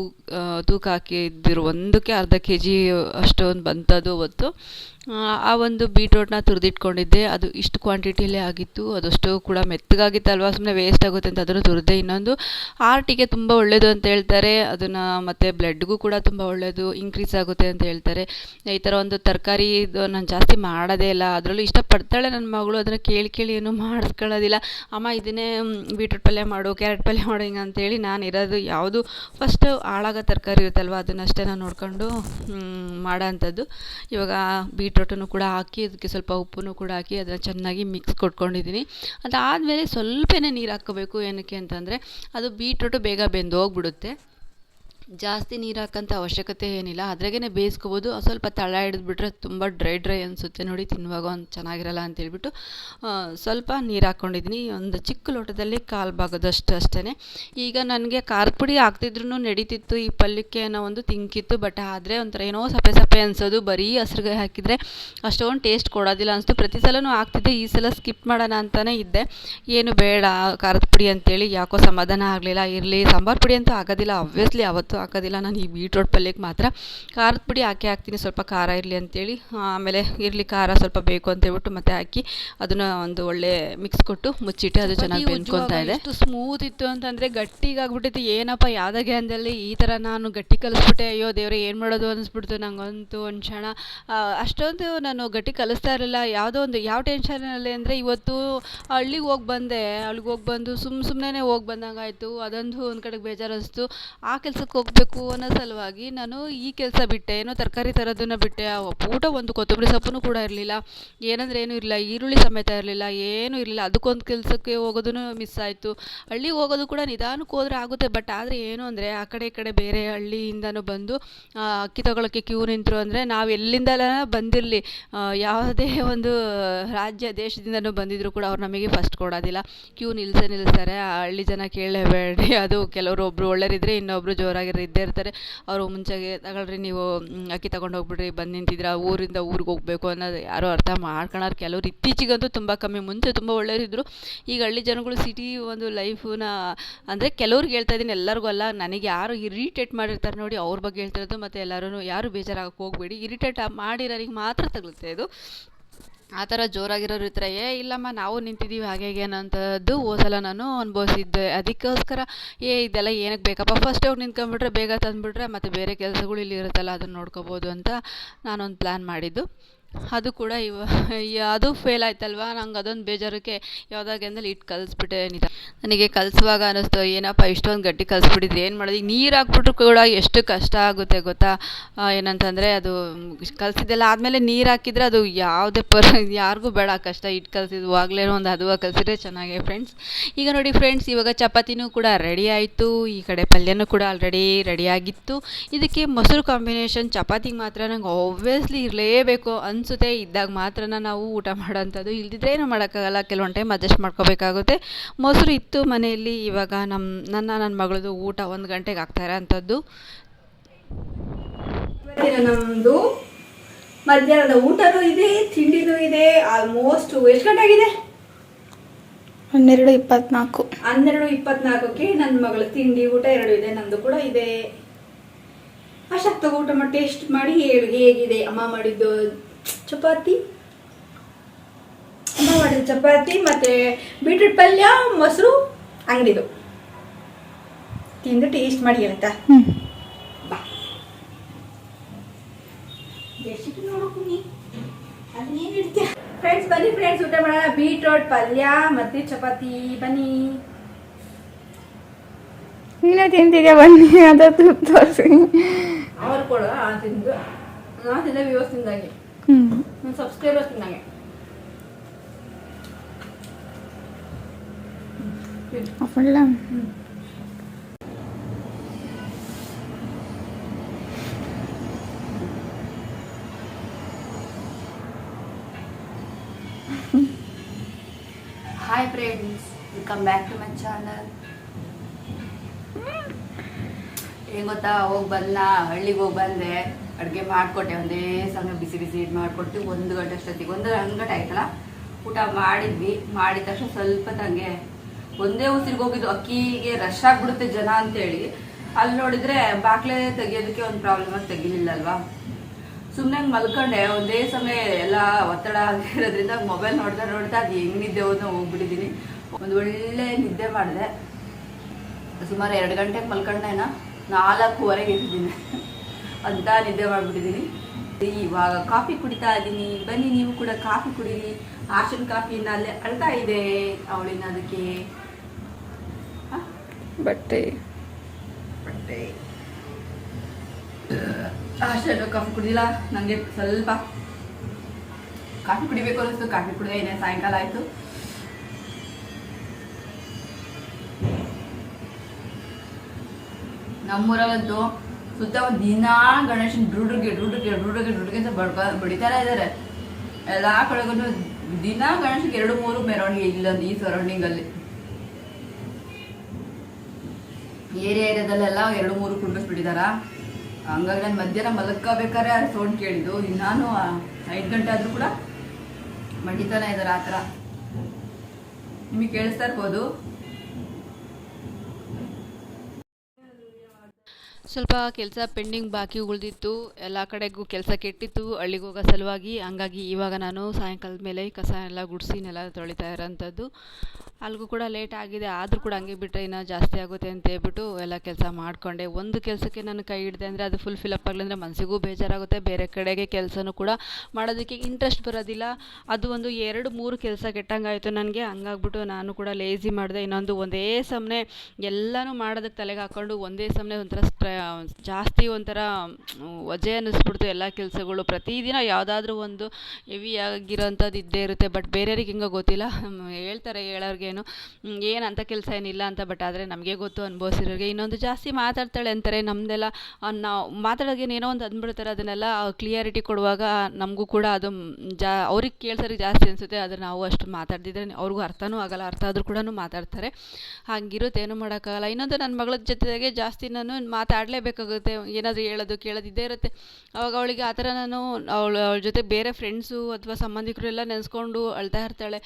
ತೂಕ ಹಾಕಿದ್ದಿರು. ಒಂದಕ್ಕೆ ಅರ್ಧ ಕೆ ಜಿ ಅಷ್ಟೊಂದು ಬಂತದು ಅವತ್ತು. ಆ, ಒಂದು ಬೀಟ್ರೋಟ್ನ ತುರಿದಿಟ್ಕೊಂಡಿದ್ದೆ. ಅದು ಇಷ್ಟು ಕ್ವಾಂಟಿಟಿಯಲ್ಲೇ ಆಗಿತ್ತು. ಅದಷ್ಟು ಕೂಡ ಮೆತ್ತಗಾಗಿತ್ತಲ್ವ? ಸುಮ್ಮನೆ ವೇಸ್ಟ್ ಆಗುತ್ತೆ ಅಂತ ಅದನ್ನು ತುರಿದೆ ಇನ್ನೊಂದು ಹಾರ್ಟಿಗೆ ತುಂಬ ಒಳ್ಳೆಯದು ಅಂತ ಹೇಳ್ತಾರೆ. ಅದನ್ನು ಮತ್ತು ಬ್ಲಡ್ಗೂ ಕೂಡ ತುಂಬ ಒಳ್ಳೆಯದು ಇನ್ಕ್ರೀಸ್ ಆಗುತ್ತೆ ಅಂತ ಹೇಳ್ತಾರೆ. ಈ ಥರ ಒಂದು ತರಕಾರಿ ಇದು ನಾನು ಜಾಸ್ತಿ ಮಾಡೋದೇ ಇಲ್ಲ. ಅದರಲ್ಲೂ ಇಷ್ಟಪಡ್ತಾಳೆ ನನ್ನ ಮಗಳು. ಅದನ್ನು ಕೇಳಿ ಕೇಳಿ ಏನೂ ಮಾಡಿಸ್ಕೊಳ್ಳೋದಿಲ್ಲ. ಅಮ್ಮ ಇದನ್ನೇ ಬೀಟ್ರೂಟ್ ಪಲ್ಯ ಮಾಡು ಕ್ಯಾರೆಟ್ ಪಲ್ಯ ಮಾಡು ಹಿಂಗೆ ಅಂತೇಳಿ ನಾನು ಇರೋದು ಯಾವುದು ಫಸ್ಟು ಹಾಳಾಗೋ ತರಕಾರಿ ಇರುತ್ತಲ್ವ? ಅದನ್ನಷ್ಟೇ ನಾನು ನೋಡಿಕೊಂಡು ಮಾಡೋ ಅಂಥದ್ದು. ಇವಾಗ ಬೀಟ್ರೋಟನ್ನು ಕೂಡ ಹಾಕಿ, ಅದಕ್ಕೆ ಸ್ವಲ್ಪ ಉಪ್ಪನ್ನು ಕೂಡ ಹಾಕಿ, ಅದನ್ನು ಚೆನ್ನಾಗಿ ಮಿಕ್ಸ್ ಕೊಟ್ಕೊಂಡಿದ್ದೀನಿ. ಅದಾದಮೇಲೆ ಸ್ವಲ್ಪನೇ ನೀರು ಹಾಕ್ಕೋಬೇಕು ಏನಕ್ಕೆ ಅಂತಂದರೆ, ಅದು ಬೀಟ್ರೋಟು ಬೇಗ ಬೆಂದು ಹೋಗ್ಬಿಡುತ್ತೆ ಜಾಸ್ತಿ ನೀರು ಹಾಕೋಂಥ ಅವಶ್ಯಕತೆ ಏನಿಲ್ಲ. ಅದ್ರಾಗೇ ಬೇಯಿಸ್ಕೋಬೋದು. ಸ್ವಲ್ಪ ತಳ ಹಿಡಿದ್ಬಿಟ್ರೆ ತುಂಬ ಡ್ರೈ ಡ್ರೈ ಅನಿಸುತ್ತೆ ನೋಡಿ, ತಿನ್ನುವಾಗ ಒಂದು ಚೆನ್ನಾಗಿರಲ್ಲ ಅಂತೇಳ್ಬಿಟ್ಟು ಸ್ವಲ್ಪ ನೀರು ಹಾಕ್ಕೊಂಡಿದ್ದೀನಿ ಒಂದು ಚಿಕ್ಕ ಲೋಟದಲ್ಲಿ ಕಾಲು ಭಾಗದಷ್ಟು ಅಷ್ಟೇ ಈಗ ನನಗೆ ಖಾರದ ಪುಡಿ ಹಾಕ್ತಿದ್ರು ನಡೀತಿತ್ತು ಈ ಪಲ್ಯಕ್ಕೆ ಅನ್ನೋ ಒಂದು ತಿಂಕಿತ್ತು. ಬಟ್ ಆದರೆ ಒಂಥರ ಏನೋ ಸಪ್ಪೆ ಸಪ್ಪೆ ಅನಿಸೋದು. ಬರೀ ಹಸ್ರುಗಾಯಿ ಹಾಕಿದರೆ ಅಷ್ಟೊಂದು ಟೇಸ್ಟ್ ಕೊಡೋದಿಲ್ಲ ಅನಿಸ್ತು. ಪ್ರತಿ ಸಲನೂ ಹಾಕ್ತಿದ್ದೆ. ಈ ಸಲ ಸ್ಕಿಪ್ ಮಾಡೋಣ ಅಂತಲೇ ಇದ್ದೆ. ಏನು ಬೇಡ ಖಾರದ ಪುಡಿ ಅಂತೇಳಿ ಯಾಕೋ ಸಮಾಧಾನ ಆಗಲಿಲ್ಲ. ಇರಲಿ, ಸಾಂಬಾರು ಪುಡಿ ಅಂತೂ ಆಗೋದಿಲ್ಲ. ಅಬ್ವಿಯಸ್ಲಿ ಅವತ್ತು ಹಾಕೋದಿಲ್ಲ. ನಾನು ಈ ಬೀಟ್ರೋಟ್ ಪಲ್ಯಕ್ಕೆ ಮಾತ್ರ ಖಾರದ ಪುಡಿ ಹಾಕಿ ಹಾಕ್ತೀನಿ. ಸ್ವಲ್ಪ ಖಾರ ಇರಲಿ ಅಂತೇಳಿ. ಆಮೇಲೆ ಇರಲಿ ಖಾರ ಸ್ವಲ್ಪ ಬೇಕು ಅಂತೇಳ್ಬಿಟ್ಟು ಮತ್ತೆ ಹಾಕಿ ಅದನ್ನು ಒಂದು ಒಳ್ಳೆ ಮಿಕ್ಸ್ ಕೊಟ್ಟು ಮುಚ್ಚಿಟ್ಟು ಅದು ಚೆನ್ನಾಗಿ ಬೆಂದ್ಕೊತಾ ಇದೆ. ಸ್ಮೂತ್ ಇತ್ತು ಅಂತಂದರೆ ಗಟ್ಟಿಗಾಗ್ಬಿಟ್ಟಿತ್ತು ಏನಪ್ಪ ಯಾವ್ದಾಗೆ ಅಂದಲ್ಲಿ ಈ ಥರ ನಾನು ಗಟ್ಟಿ ಕಲಿಸ್ಬಿಟ್ಟೆ ಅಯ್ಯೋ ದೇವ್ರೆ ಏನು ಮಾಡೋದು ಅನಿಸ್ಬಿಡ್ತು. ನಂಗಂತೂ ಒಂದು ಕ್ಷಣ. ಅಷ್ಟೊಂದು ನಾನು ಗಟ್ಟಿ ಕಲಿಸ್ತಾ ಇರಲಿಲ್ಲ. ಯಾವುದೋ ಒಂದು ಯಾವ ಟೆನ್ಷನಲ್ಲಿ ಅಂದರೆ ಇವತ್ತು ಹಳ್ಳಿಗೆ ಹೋಗಿ ಬಂದೆ. ಅಲ್ಲಿಗೆ ಹೋಗಿ ಬಂದು ಸುಮ್ಮ ಸುಮ್ಮನೆ ಹೋಗಿ ಬಂದಂಗೆ ಆಯಿತು ಅದೊಂದು ಒಂದು ಕಡೆಗೆ ಬೇಜಾರು ಅನಿಸ್ತು ಆ ಕೆಲ್ಸಕ್ಕೆ ಹೋಗಬೇಕು ಅನ್ನೋ ಸಲುವಾಗಿ ನಾನು ಈ ಕೆಲಸ ಬಿಟ್ಟೆ, ಏನೋ ತರಕಾರಿ ತರೋದನ್ನ ಬಿಟ್ಟೆ ಊಟ ಒಂದು ಕೊತ್ತಂಬರಿ ಸೊಪ್ಪು ಕೂಡ ಇರಲಿಲ್ಲ. ಏನಂದ್ರೆ ಏನೂ ಇರಲಿಲ್ಲ ಈರುಳ್ಳಿ ಸಮೇತ ಇರಲಿಲ್ಲ, ಏನೂ ಇರಲಿಲ್ಲ. ಅದಕ್ಕೊಂದು ಕೆಲಸಕ್ಕೆ ಹೋಗೋದನ್ನು ಮಿಸ್ ಆಯಿತು. ಹಳ್ಳಿಗೆ ಹೋಗೋದು ಕೂಡ ನಿಧಾನಕ್ಕೆ ಹೋದ್ರೆ ಆಗುತ್ತೆ ಬಟ್ ಆದರೆ ಏನು ಅಂದರೆ ಆ ಕಡೆ ಈ ಕಡೆ ಬೇರೆ ಹಳ್ಳಿಯಿಂದನೂ ಬಂದು ಅಕ್ಕಿ ತಗೊಳ್ಳೋಕ್ಕೆ ಕ್ಯೂ ನಿಂತರು ಅಂದರೆ ನಾವು ಎಲ್ಲಿಂದಲ ಬಂದಿರಲಿ. ಯಾವುದೇ ಒಂದು ರಾಜ್ಯ, ದೇಶದಿಂದನೂ ಬಂದಿದ್ರು ಕೂಡ ಅವ್ರು ನಮಗೆ ಫಸ್ಟ್ ಕೊಡೋದಿಲ್ಲ. ಕ್ಯೂ ನಿಲ್ಲಿಸೇ ನಿಲ್ಲಿಸ್ತಾರೆ ಆ ಹಳ್ಳಿ ಜನ ಕೇಳಲೇಬೇಡಿ ಅದು ಕೆಲವರು ಒಬ್ಬರು ಒಳ್ಳೆಯರಿದ್ರೆ ಇನ್ನೊಬ್ಬರು ಜೋರಾಗಿರೋ ಇದ್ದೇ ಇರ್ತಾರೆ. ಅವರು ಮುಂಚೆಗೆ ತಗೊಳ್ರಿ, ನೀವು ಅಕ್ಕಿ ತಗೊಂಡು ಹೋಗ್ಬಿಡ್ರಿ, ಬಂದು ನಿಂತಿದ್ರ, ಊರಿಂದ ಊರಿಗೆ ಹೋಗ್ಬೇಕು ಅನ್ನೋದು ಯಾರೋ ಅರ್ಥ ಮಾಡ್ಕೊಳೋರು ಕೆಲವ್ರು ಇತ್ತೀಚಿಗಂತೂ ತುಂಬ ಕಮ್ಮಿ, ಮುಂಚೆ ತುಂಬ ಒಳ್ಳೆಯವರಿದ್ದರು ಈಗ ಹಳ್ಳಿ ಜನಗಳು ಸಿಟಿ ಒಂದು ಲೈಫನ್ನ ಅಂದರೆ ಕೆಲವ್ರಿಗೆ ಹೇಳ್ತಾ ಇದ್ದೀನಿ, ಎಲ್ಲರಿಗೂ ಅಲ್ಲ, ನನಗೆ ಯಾರು ಇರಿಟೇಟ್ ಮಾಡಿರ್ತಾರೆ ನೋಡಿ, ಅವ್ರ ಬಗ್ಗೆ ಹೇಳ್ತಿರೋದು ಮತ್ತು ಎಲ್ಲರೂ ಯಾರು ಬೇಜಾರಾಗಕ್ಕೆ ಹೋಗಬೇಡಿ. ಇರಿಟೇಟ್ ಮಾಡಿರೋರಿಗೆ ಮಾತ್ರ ತಗಲುತ್ತೆ ಇದು. ಆ ಥರ ಜೋರಾಗಿರೋರ ಹತ್ರ ಏ, ಇಲ್ಲಮ್ಮ, ನಾವು ನಿಂತಿದ್ದೀವಿ ಹಾಗೆ ಹೀಗೆ ಅನ್ನೋಂಥದ್ದು ಹೋದ ಸಲ ನಾನು ಅನುಭವಿಸಿದ್ದೆ. ಅದಕ್ಕೋಸ್ಕರ, ಏ, ಇದೆಲ್ಲ ಏನಕ್ಕೆ ಬೇಕಪ್ಪ? ಫಸ್ಟ್ ಹೋಗಿ ನಿಂತ್ಕೊಂಡ್ಬಿಟ್ರೆ ಬೇಗ ತಂದುಬಿಟ್ರೆ ಮತ್ತು ಬೇರೆ ಕೆಲಸಗಳು ಇಲ್ಲಿ ಇರುತ್ತಲ್ಲ, ಅದನ್ನು ನೋಡ್ಕೋಬೋದು ಅಂತ ನಾನೊಂದು ಪ್ಲ್ಯಾನ್ ಮಾಡಿದ್ದು. ಅದು ಕೂಡ ಇವ ಅದು ಫೇಲ್ ಆಯ್ತಲ್ವಾ? ನಂಗೆ ಅದೊಂದು ಬೇಜಾರಕ್ಕೆ ಯಾವುದಾಗೆಂದಲ್ಲಿ ಇಟ್ಟು ಕಲಿಸ್ಬಿಟ್ಟೆ ನನಗೆ ಕಲಿಸುವಾಗ ಅನ್ನಿಸ್ತು ಏನಪ್ಪ ಇಷ್ಟೊಂದು ಗಟ್ಟಿ ಕಲಿಸ್ಬಿಟ್ಟಿದ್ರೆ, ಏನು ಮಾಡೋದು? ಈಗ ನೀರು ಹಾಕ್ಬಿಟ್ರು ಕೂಡ ಎಷ್ಟು ಕಷ್ಟ ಆಗುತ್ತೆ ಗೊತ್ತಾ? ಏನಂತಂದರೆ ಅದು ಕಲಿಸಿದ್ದೆಲ್ಲ ಆದಮೇಲೆ ನೀರು ಹಾಕಿದರೆ ಅದು ಯಾವುದೇ ಪರ್, ಯಾರಿಗೂ ಬೇಡ ಕಷ್ಟ. ಇಟ್ಟು ಕಲಿಸಿದ್ವು ಆಗಲೇ ಒಂದು ಅದುವ ಕಲಿಸಿದ್ರೆ ಚೆನ್ನಾಗೆ ಫ್ರೆಂಡ್ಸ್ ಈಗ ನೋಡಿ ಫ್ರೆಂಡ್ಸ್ ಇವಾಗ ಚಪಾತಿನೂ ಕೂಡ ರೆಡಿ ಆಯಿತು. ಈ ಕಡೆ ಪಲ್ಯನೂ ಕೂಡ ಆಲ್ರೆಡಿ ರೆಡಿಯಾಗಿತ್ತು ಇದಕ್ಕೆ ಮೊಸರು ಕಾಂಬಿನೇಷನ್ ಚಪಾತಿಗೆ ಮಾತ್ರ ನಂಗೆ ಆಬ್ವಿಯಸ್ಲಿ ಇರಲೇಬೇಕು ಅನಿಸುತ್ತೆ ಇದ್ದಾಗ ಮಾತ್ರ ನಾವು ಊಟ ಮಾಡೋಂಥದ್ದು. ಇಲ್ದಿದ್ರೆ ಏನು ಮಾಡೋಕ್ಕಾಗಲ್ಲ. ಕೆಲವೊಂದು ಟೈಮ್ ಅಡ್ಜಸ್ಟ್ ಮಾಡ್ಕೋಬೇಕಾಗುತ್ತೆ. ಮೊಸರು ಇತ್ತು ಮನೆಯಲ್ಲಿ. ಇವಾಗ ನಮ್ಮ ನನ್ನ ನನ್ನ ಮಗಳದು ಊಟ ಒಂದು ಗಂಟೆಗೆ ಆಗ್ತಾ ಇರೋಂಥದ್ದು. ಇವತ್ತಿನ ನಮ್ಮದು ಮಧ್ಯಾಹ್ನದ ಊಟನೂ ಇದೆ ತಿಂಡಿನೂ ಇದೆ. ಆಲ್ಮೋಸ್ಟ್ ಎಷ್ಟು ಗಂಟೆ ಆಗಿದೆ ಹನ್ನೆರಡು ಇಪ್ಪತ್ನಾಲ್ಕು ಹನ್ನೆರಡು ಇಪ್ಪತ್ನಾಲ್ಕಕ್ಕೆ ನನ್ನ ಮಗಳ ತಿಂಡಿ ಊಟ ಎರಡು ಇದೆ ನಂದು ಕೂಡ ಇದೆ. ಅಶಕ್ತ ತಗೋ ಊಟ ಮಾಡಿ ಟೇಸ್ಟ್ ಮಾಡಿ ಹೇಳು ಹೇಗಿದೆ? ಅಮ್ಮ ಮಾಡಿದ್ದು ಚಪಾತಿ? ಅಮ್ಮ ಮಾಡಿದ ಚಪಾತಿ ಮತ್ತೆ ಬೀಟ್ರೂಟ್ ಪಲ್ಯ ಮೊಸರು ಅಂಗಡಿದು. ತಿಂದು ಟೇಸ್ಟ್ ಮಾಡಿ ಅಂತ ಬಾ. ಫ್ರೆಂಡ್ಸ್ ಬನ್ನಿ ಫ್ರೆಂಡ್ಸ್ ಊಟ ಮಾಡೋಣ. ಬೀಟ್ರೋಟ್ ಪಲ್ಯ ಮತ್ತೆ ಚಪಾತಿ. ಬನ್ನಿ. ನೀನ ತಿಂತಿದ್ಯಾ? ಬನ್ನಿ. ಅದ ತೋರಿಸಿ. ಅವ್ರು ಕೊಡ. ತಿಂದು. ನಾ ತಿಂದ ನನ್ನ ಸಬ್ಸ್ಕ್ರೈಬರ್ಸ್ ನನಗೆ ಅಪ್ಪಲ್ಲ hi friends welcome back to my channel ಏನು ಗೊತ್ತಾ ಹೋಗಿ ಬಂದ ಹಳ್ಳಿಗೆ ಹೋಗಿ ಬಂದೆ. ಅಡುಗೆ ಮಾಡಿಕೊಟ್ಟೆ, ಒಂದೇ ಸಮಯ ಬಿಸಿ ಬಿಸಿ ಇದು ಮಾಡಿಕೊಟ್ಟು ಒಂದು ಗಂಟೆ ಅಷ್ಟೊತ್ತಿಗೆ, ಒಂದು ಗಂಟೆ ಆಯ್ತಲ್ಲ, ಊಟ ಮಾಡಿದ್ವಿ. ಮಾಡಿದ ತಕ್ಷಣ ಸ್ವಲ್ಪ ತಂಗೆ ಒಂದೇ ಉಸಿರಿಗೆ ಹೋಗಿದ್ದು, ಅಕ್ಕಿಗೆ ರಶ್ ಆಗ್ಬಿಡುತ್ತೆ ಜನ ಅಂತೇಳಿ. ಅಲ್ಲಿ ನೋಡಿದ್ರೆ ಬಾಕ್ಲೆ ತೆಗಿಯೋದಕ್ಕೆ ಒಂದು ಪ್ರಾಬ್ಲಮ್ ಆಗಿ ತೆಗಿಲಿಲ್ಲ ಅಲ್ವಾ ಸುಮ್ಮನೆ ಮಲ್ಕೊಂಡೆ. ಒಂದೇ ಸಮಯ ಎಲ್ಲ ಒತ್ತಡ ಆಗಿರೋದ್ರಿಂದ ಮೊಬೈಲ್ ನೋಡ್ತಾ ನೋಡ್ತಾ ಅದು ಹೆಂಗ್ ನಿದ್ದೆ ಹೋದ್ನೋ ಹೋಗ್ಬಿಟ್ಟಿದ್ದೀನಿ. ಒಂದು ಒಳ್ಳೆ ನಿದ್ದೆ ಮಾಡಿದೆ. ಸುಮಾರು ಎರಡು ಗಂಟೆಗೆ ಮಲ್ಕೊಂಡೇನ? ನಾಲ್ಕೂವರೆಗೆ ಇದ್ದೀನಿ ಅಂತ ನಿದ್ದೆ ಮಾಡಿಬಿಟ್ಟಿದ್ದೀನಿ. ಇವಾಗ ಕಾಫಿ ಕುಡಿತಾ ಇದ್ದೀನಿ. ಬನ್ನಿ ನೀವು ಕೂಡ ಕಾಫಿ ಕುಡೀರಿ. ಆಶನ್ ಕಾಫಿನ ಅಲ್ಲೇ ಅಳ್ತಾ ಇದೆ ಅವಳಿನ ಅದಕ್ಕೆ. ಬಟ್ಟೆ. ಬಟ್ಟೆ. ಆಶನ್ ಕಾಫಿ ಕುಡಿದಿಲ್ಲ. ನನಗೆ ಸ್ವಲ್ಪ ಕಾಫಿ ಕುಡಿಬೇಕು ಅನ್ನಿಸ್ತು. ಕಾಫಿ ಕುಡಿದೆ. ಏನೇ ಸಾಯಂಕಾಲ ಆಯಿತು. ನಮ್ಮೂರಲ್ಲಂತೂ ಸುತ್ತ ಒಂದು ದಿನ ಗಣೇಶನ್ ಡುಡ್ರಿಗೆ ಡುಡ್ರಿಗೆ ಡುಡ್ರಿಗೆ ಡುಡ್ರಿಗೆ ಅಂತ ಬಡ್ಕ ಬಡಿತಾನೆ ಇದ್ದಾರೆ ಎಲ್ಲ ಕಡೆಗೂ ದಿನ ಗಣೇಶನ್ಗೆ ಎರಡು, ಮೂರು ಮೆರವಣಿಗೆ ಇಲ್ಲ ಈ ಸರೌಂಡಿಂಗಲ್ಲಿ. ಏರಿಯಾ ಏರಿಯಾದಲ್ಲೆಲ್ಲ ಎರಡು, ಮೂರು ಕುಂಡಿಸ್ಬಿಟ್ಟಿದಾರ ಹಂಗಾಗಿ ನಾನು ಮಧ್ಯಾಹ್ನ ಮಲಗ್ಕೋಬೇಕಾದ್ರೆ ಆ ಸೌಂಡ್ ಕೇಳಿದ್ದು. ನಾನು ಐದು ಗಂಟೆ ಆದ್ರೂ ಕೂಡ ಮಡಿತಾನೆ ಇದ್ದಾರೆ ಆ ಥರ. ನಿಮಗೆ ಕೇಳಿಸ್ತಾ ಇರ್ಬೋದು. ಸ್ವಲ್ಪ ಕೆಲಸ ಪೆಂಡಿಂಗ್ ಬಾಕಿ ಉಳಿದಿತ್ತು, ಎಲ್ಲ ಕಡೆಗೂ ಕೆಲಸ ಕೆಟ್ಟಿತ್ತು. ಹಳ್ಳಿಗೆ ಹೋಗೋ ಸಲುವಾಗಿ ಹಂಗಾಗಿ ಇವಾಗ ನಾನು ಸಾಯಂಕಾಲದ ಮೇಲೆ ಕಸ ಎಲ್ಲ ಗುಡಿಸಿ ನೆಲ ತೊಳಿತಾ ಇರೋಂಥದ್ದು. ಅಲ್ಲಿಗೂ ಕೂಡ ಲೇಟ್ ಆಗಿದೆ, ಆದರೂ ಕೂಡ ಹಂಗೆ ಬಿಟ್ಟರೆ ಇನ್ನೂ ಜಾಸ್ತಿ ಆಗುತ್ತೆ ಅಂತ ಹೇಳ್ಬಿಟ್ಟು ಎಲ್ಲ ಕೆಲಸ ಮಾಡಿಕೊಂಡೆ. ಒಂದು ಕೆಲಸಕ್ಕೆ ನಾನು ಕೈ ಹಿಡಿದೆ ಅಂದರೆ ಅದು ಫುಲ್ ಫಿಲಪ್ ಆಗಲಿ ಅಂದರೆ ಮನಸ್ಸಿಗೂ ಬೇಜಾರಾಗುತ್ತೆ. ಬೇರೆ ಕಡೆಗೆ ಕೆಲಸನೂ ಕೂಡ ಮಾಡೋದಕ್ಕೆ ಇಂಟ್ರೆಸ್ಟ್ ಬರೋದಿಲ್ಲ. ಅದು ಒಂದು ಎರಡು, ಮೂರು ಕೆಲಸ ಕೆಟ್ಟಂಗಾಯಿತು ನನಗೆ. ಹಂಗಾಗ್ಬಿಟ್ಟು ನಾನು ಕೂಡ ಲೇಜಿ ಮಾಡಿದೆ. ಇನ್ನೊಂದು ಒಂದೇ ಸಮನೆ ಎಲ್ಲನೂ ಮಾಡೋದಕ್ಕೆ ತಲೆಗೆ ಹಾಕ್ಕೊಂಡು ಒಂದೇ ಸಮನೆ ಒಂಥರ ಸ್ಟ್ರ ಜಾಸ್ತಿ ಒಂಥರ ವಜೆ ಅನ್ನಿಸ್ಬಿಡ್ತು ಎಲ್ಲ ಕೆಲಸಗಳು. ಪ್ರತಿದಿನ ಯಾವುದಾದ್ರೂ ಒಂದು ಹೆವಿ ಆಗಿರೋಂಥದ್ದು ಇದ್ದೇ ಇರುತ್ತೆ, ಬಟ್ ಬೇರೆಯವ್ರಿಗೆ ಹಿಂಗೆ ಗೊತ್ತಿಲ್ಲ. ಹೇಳ್ತಾರೆ ಹೇಳೋರ್ಗೇನು ಏನು ಅಂಥ ಕೆಲಸ ಏನಿಲ್ಲ ಅಂತ, ಬಟ್ ಆದರೆ ನಮಗೆ ಗೊತ್ತು ಅನುಭವಿಸಿರೋರಿಗೆ ಇನ್ನೊಂದು ಜಾಸ್ತಿ ಮಾತಾಡ್ತಾಳೆ ಅಂತಾರೆ. ನಮ್ಮದೆಲ್ಲ ನಾವು ಮಾತಾಡೋಗೇನು ಏನೋ ಒಂದು ಅಂದ್ಬಿಡ್ತಾರೆ, ಅದನ್ನೆಲ್ಲ ಕ್ಲಿಯಾರಿಟಿ ಕೊಡುವಾಗ ನಮಗೂ ಕೂಡ ಅದು ಜಾ, ಅವ್ರಿಗೆ ಕೇಳ್ಸೋರಿಗೆ ಜಾಸ್ತಿ ಅನಿಸುತ್ತೆ, ಆದರೆ ನಾವು ಅಷ್ಟು ಮಾತಾಡ್ದಿದ್ರೆ ಅವ್ರಿಗೂ ಅರ್ಥನೂ ಆಗಲ್ಲ, ಅರ್ಥ ಆದರೂ ಕೂಡ ಮಾತಾಡ್ತಾರೆ. ಹಾಗಿರುತ್ತೆ, ಏನೂ ಮಾಡೋಕ್ಕಾಗಲ್ಲ. ಇನ್ನೊಂದು ನನ್ನ ಮಗಳ ಜೊತೆಗೆ ಜಾಸ್ತಿ ನಾನು ಮಾತಾಡಲೇಬೇಕಾಗುತ್ತೆ ಏನಾದರೂ ಹೇಳೋದು ಕೇಳೋದು ಇದ್ದೇ ಇರುತ್ತೆ. ಅವಾಗ ಅವಳಿಗೆ ಆ ಥರ ನಾನು ಅವಳು, ಅವಳ ಜೊತೆ ಬೇರೆ ಫ್ರೆಂಡ್ಸು ಅಥವಾ ಸಂಬಂಧಿಕರು ಎಲ್ಲ ನೆನೆಸ್ಕೊಂಡು ಅಳ್ತಾ ಇರ್ತಾಳೆ.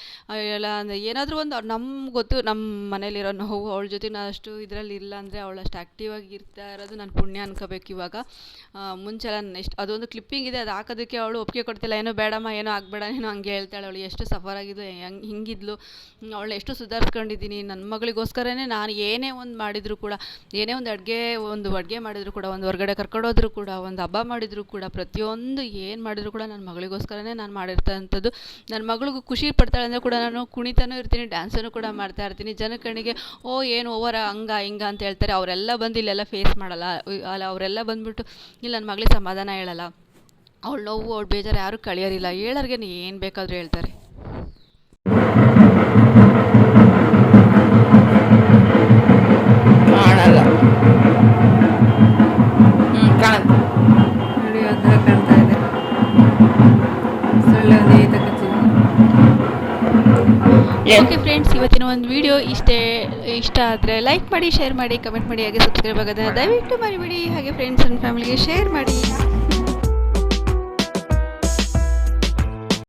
ಎಲ್ಲ ಅಂದರೆ ಏನಾದರೂ ಒಂದು ನಮ್ಗೆ ಗೊತ್ತು ನಮ್ಮ ಮನೇಲಿರೋ ನೋವು, ಅವಳ ಜೊತೆ ನಾನು ಅಷ್ಟು ಇದರಲ್ಲಿ ಇಲ್ಲ ಅಂದರೆ ಅವಳು ಅಷ್ಟು ಆ್ಯಕ್ಟಿವ್ ಆಗಿ ಇರ್ತಾ ಇರೋದು ನಾನು ಪುಣ್ಯ ಅನ್ಕೋಬೇಕು ಇವಾಗ. ಮುಂಚೆ ಎಲ್ಲ ಎಷ್ಟು ಅದೊಂದು ಕ್ಲಿಪ್ಪಿಂಗ್ ಇದೆ, ಅದು ಹಾಕೋದಕ್ಕೆ ಅವಳು ಒಪ್ಪಿಗೆ ಕೊಡ್ತಿಲ್ಲ. ಏನೋ ಬೇಡಮ್ಮ, ಏನೋ ಆಗಬೇಡ, ಏನೋ ಹಂಗೆ ಹೇಳ್ತಾಳೆ ಅವಳು. ಎಷ್ಟು ಸಫರ್ ಆಗಿದ್ದು ಹೆಂಗೆ, ಹಿಂಗಿದ್ಲು. ಅವಳು ಎಷ್ಟು ಸುಧಾರಿಸ್ಕೊಂಡಿದ್ದೀನಿ. ನನ್ನ ಮಗಳಿಗೋಸ್ಕರನೇ ನಾನು ಏನೇ ಒಂದು ಮಾಡಿದರೂ ಕೂಡ, ಏನೇ ಒಂದು ಅಡುಗೆ ಒಂದು ಅಡುಗೆ ಮಾಡಿದ್ರು ಕೂಡ, ಒಂದು ಹೊರಗಡೆ ಕರ್ಕೊಂಡೋದ್ರು ಕೂಡ, ಒಂದು ಹಬ್ಬ ಮಾಡಿದ್ರು ಕೂಡ, ಪ್ರತಿಯೊಂದು ಏನು ಮಾಡಿದ್ರು ಕೂಡ ನನ್ನ ಮಗಳಿಗೋಸ್ಕರನೇ ನಾನು ಮಾಡಿರ್ತಂಥದ್ದು. ನನ್ನ ಮಗಳಿಗೂ ಖುಷಿ ಪಡ್ತಾಳೆ ಅಂದರೆ ಕೂಡ ನಾನು ಕುಣಿತಾನೂ ಇರ್ತೀನಿ ಡ್ಯಾನ್ಸನ್ನು ಕೂಡ ಮಾಡ್ತಾ ಇರ್ತೀನಿ. ಜನ ಕಣ್ಣಿಗೆ ಓ, ಏನು ಓವರ ಹಂಗ, ಹಿಂಗ ಅಂತ ಹೇಳ್ತಾರೆ. ಅವರೆಲ್ಲ ಬಂದು ಇಲ್ಲೆಲ್ಲ ಫೇಸ್ ಮಾಡಲ್ಲ. ಅಲ್ಲ, ಅವರೆಲ್ಲ ಬಂದ್ಬಿಟ್ಟು, ಇಲ್ಲಿ ನನ್ನ ಮಗಳಿಗೆ ಸಮಾಧಾನ ಹೇಳಲ್ಲ. ಅವಳು ನೋವು, ಅವಳು ಬೇಜಾರು ಯಾರೂ ಕಳಿಯೋರಿಲ್ಲ. ಹೇಳೋರ್ಗೆ ಏನು ಬೇಕಾದರೂ ಹೇಳ್ತಾರೆ. ಓಕೆ ಫ್ರೆಂಡ್ಸ್ ಇವತ್ತಿನ ಒಂದು ವಿಡಿಯೋ ಇಷ್ಟೇ ಇಷ್ಟ ಆದರೆ ಲೈಕ್ ಮಾಡಿ ಶೇರ್ ಮಾಡಿ ಕಮೆಂಟ್ ಮಾಡಿ ಹಾಗೆ ಸಬ್ಸ್ಕ್ರೈಬ್ ಆಗೋದನ್ನು ದಯವಿಟ್ಟು ಮರಿಬೇಡಿ. ಹಾಗೆ ಫ್ರೆಂಡ್ಸ್ ಆ್ಯಂಡ್ ಫ್ಯಾಮಿಲಿಗೆ ಶೇರ್ ಮಾಡಿ.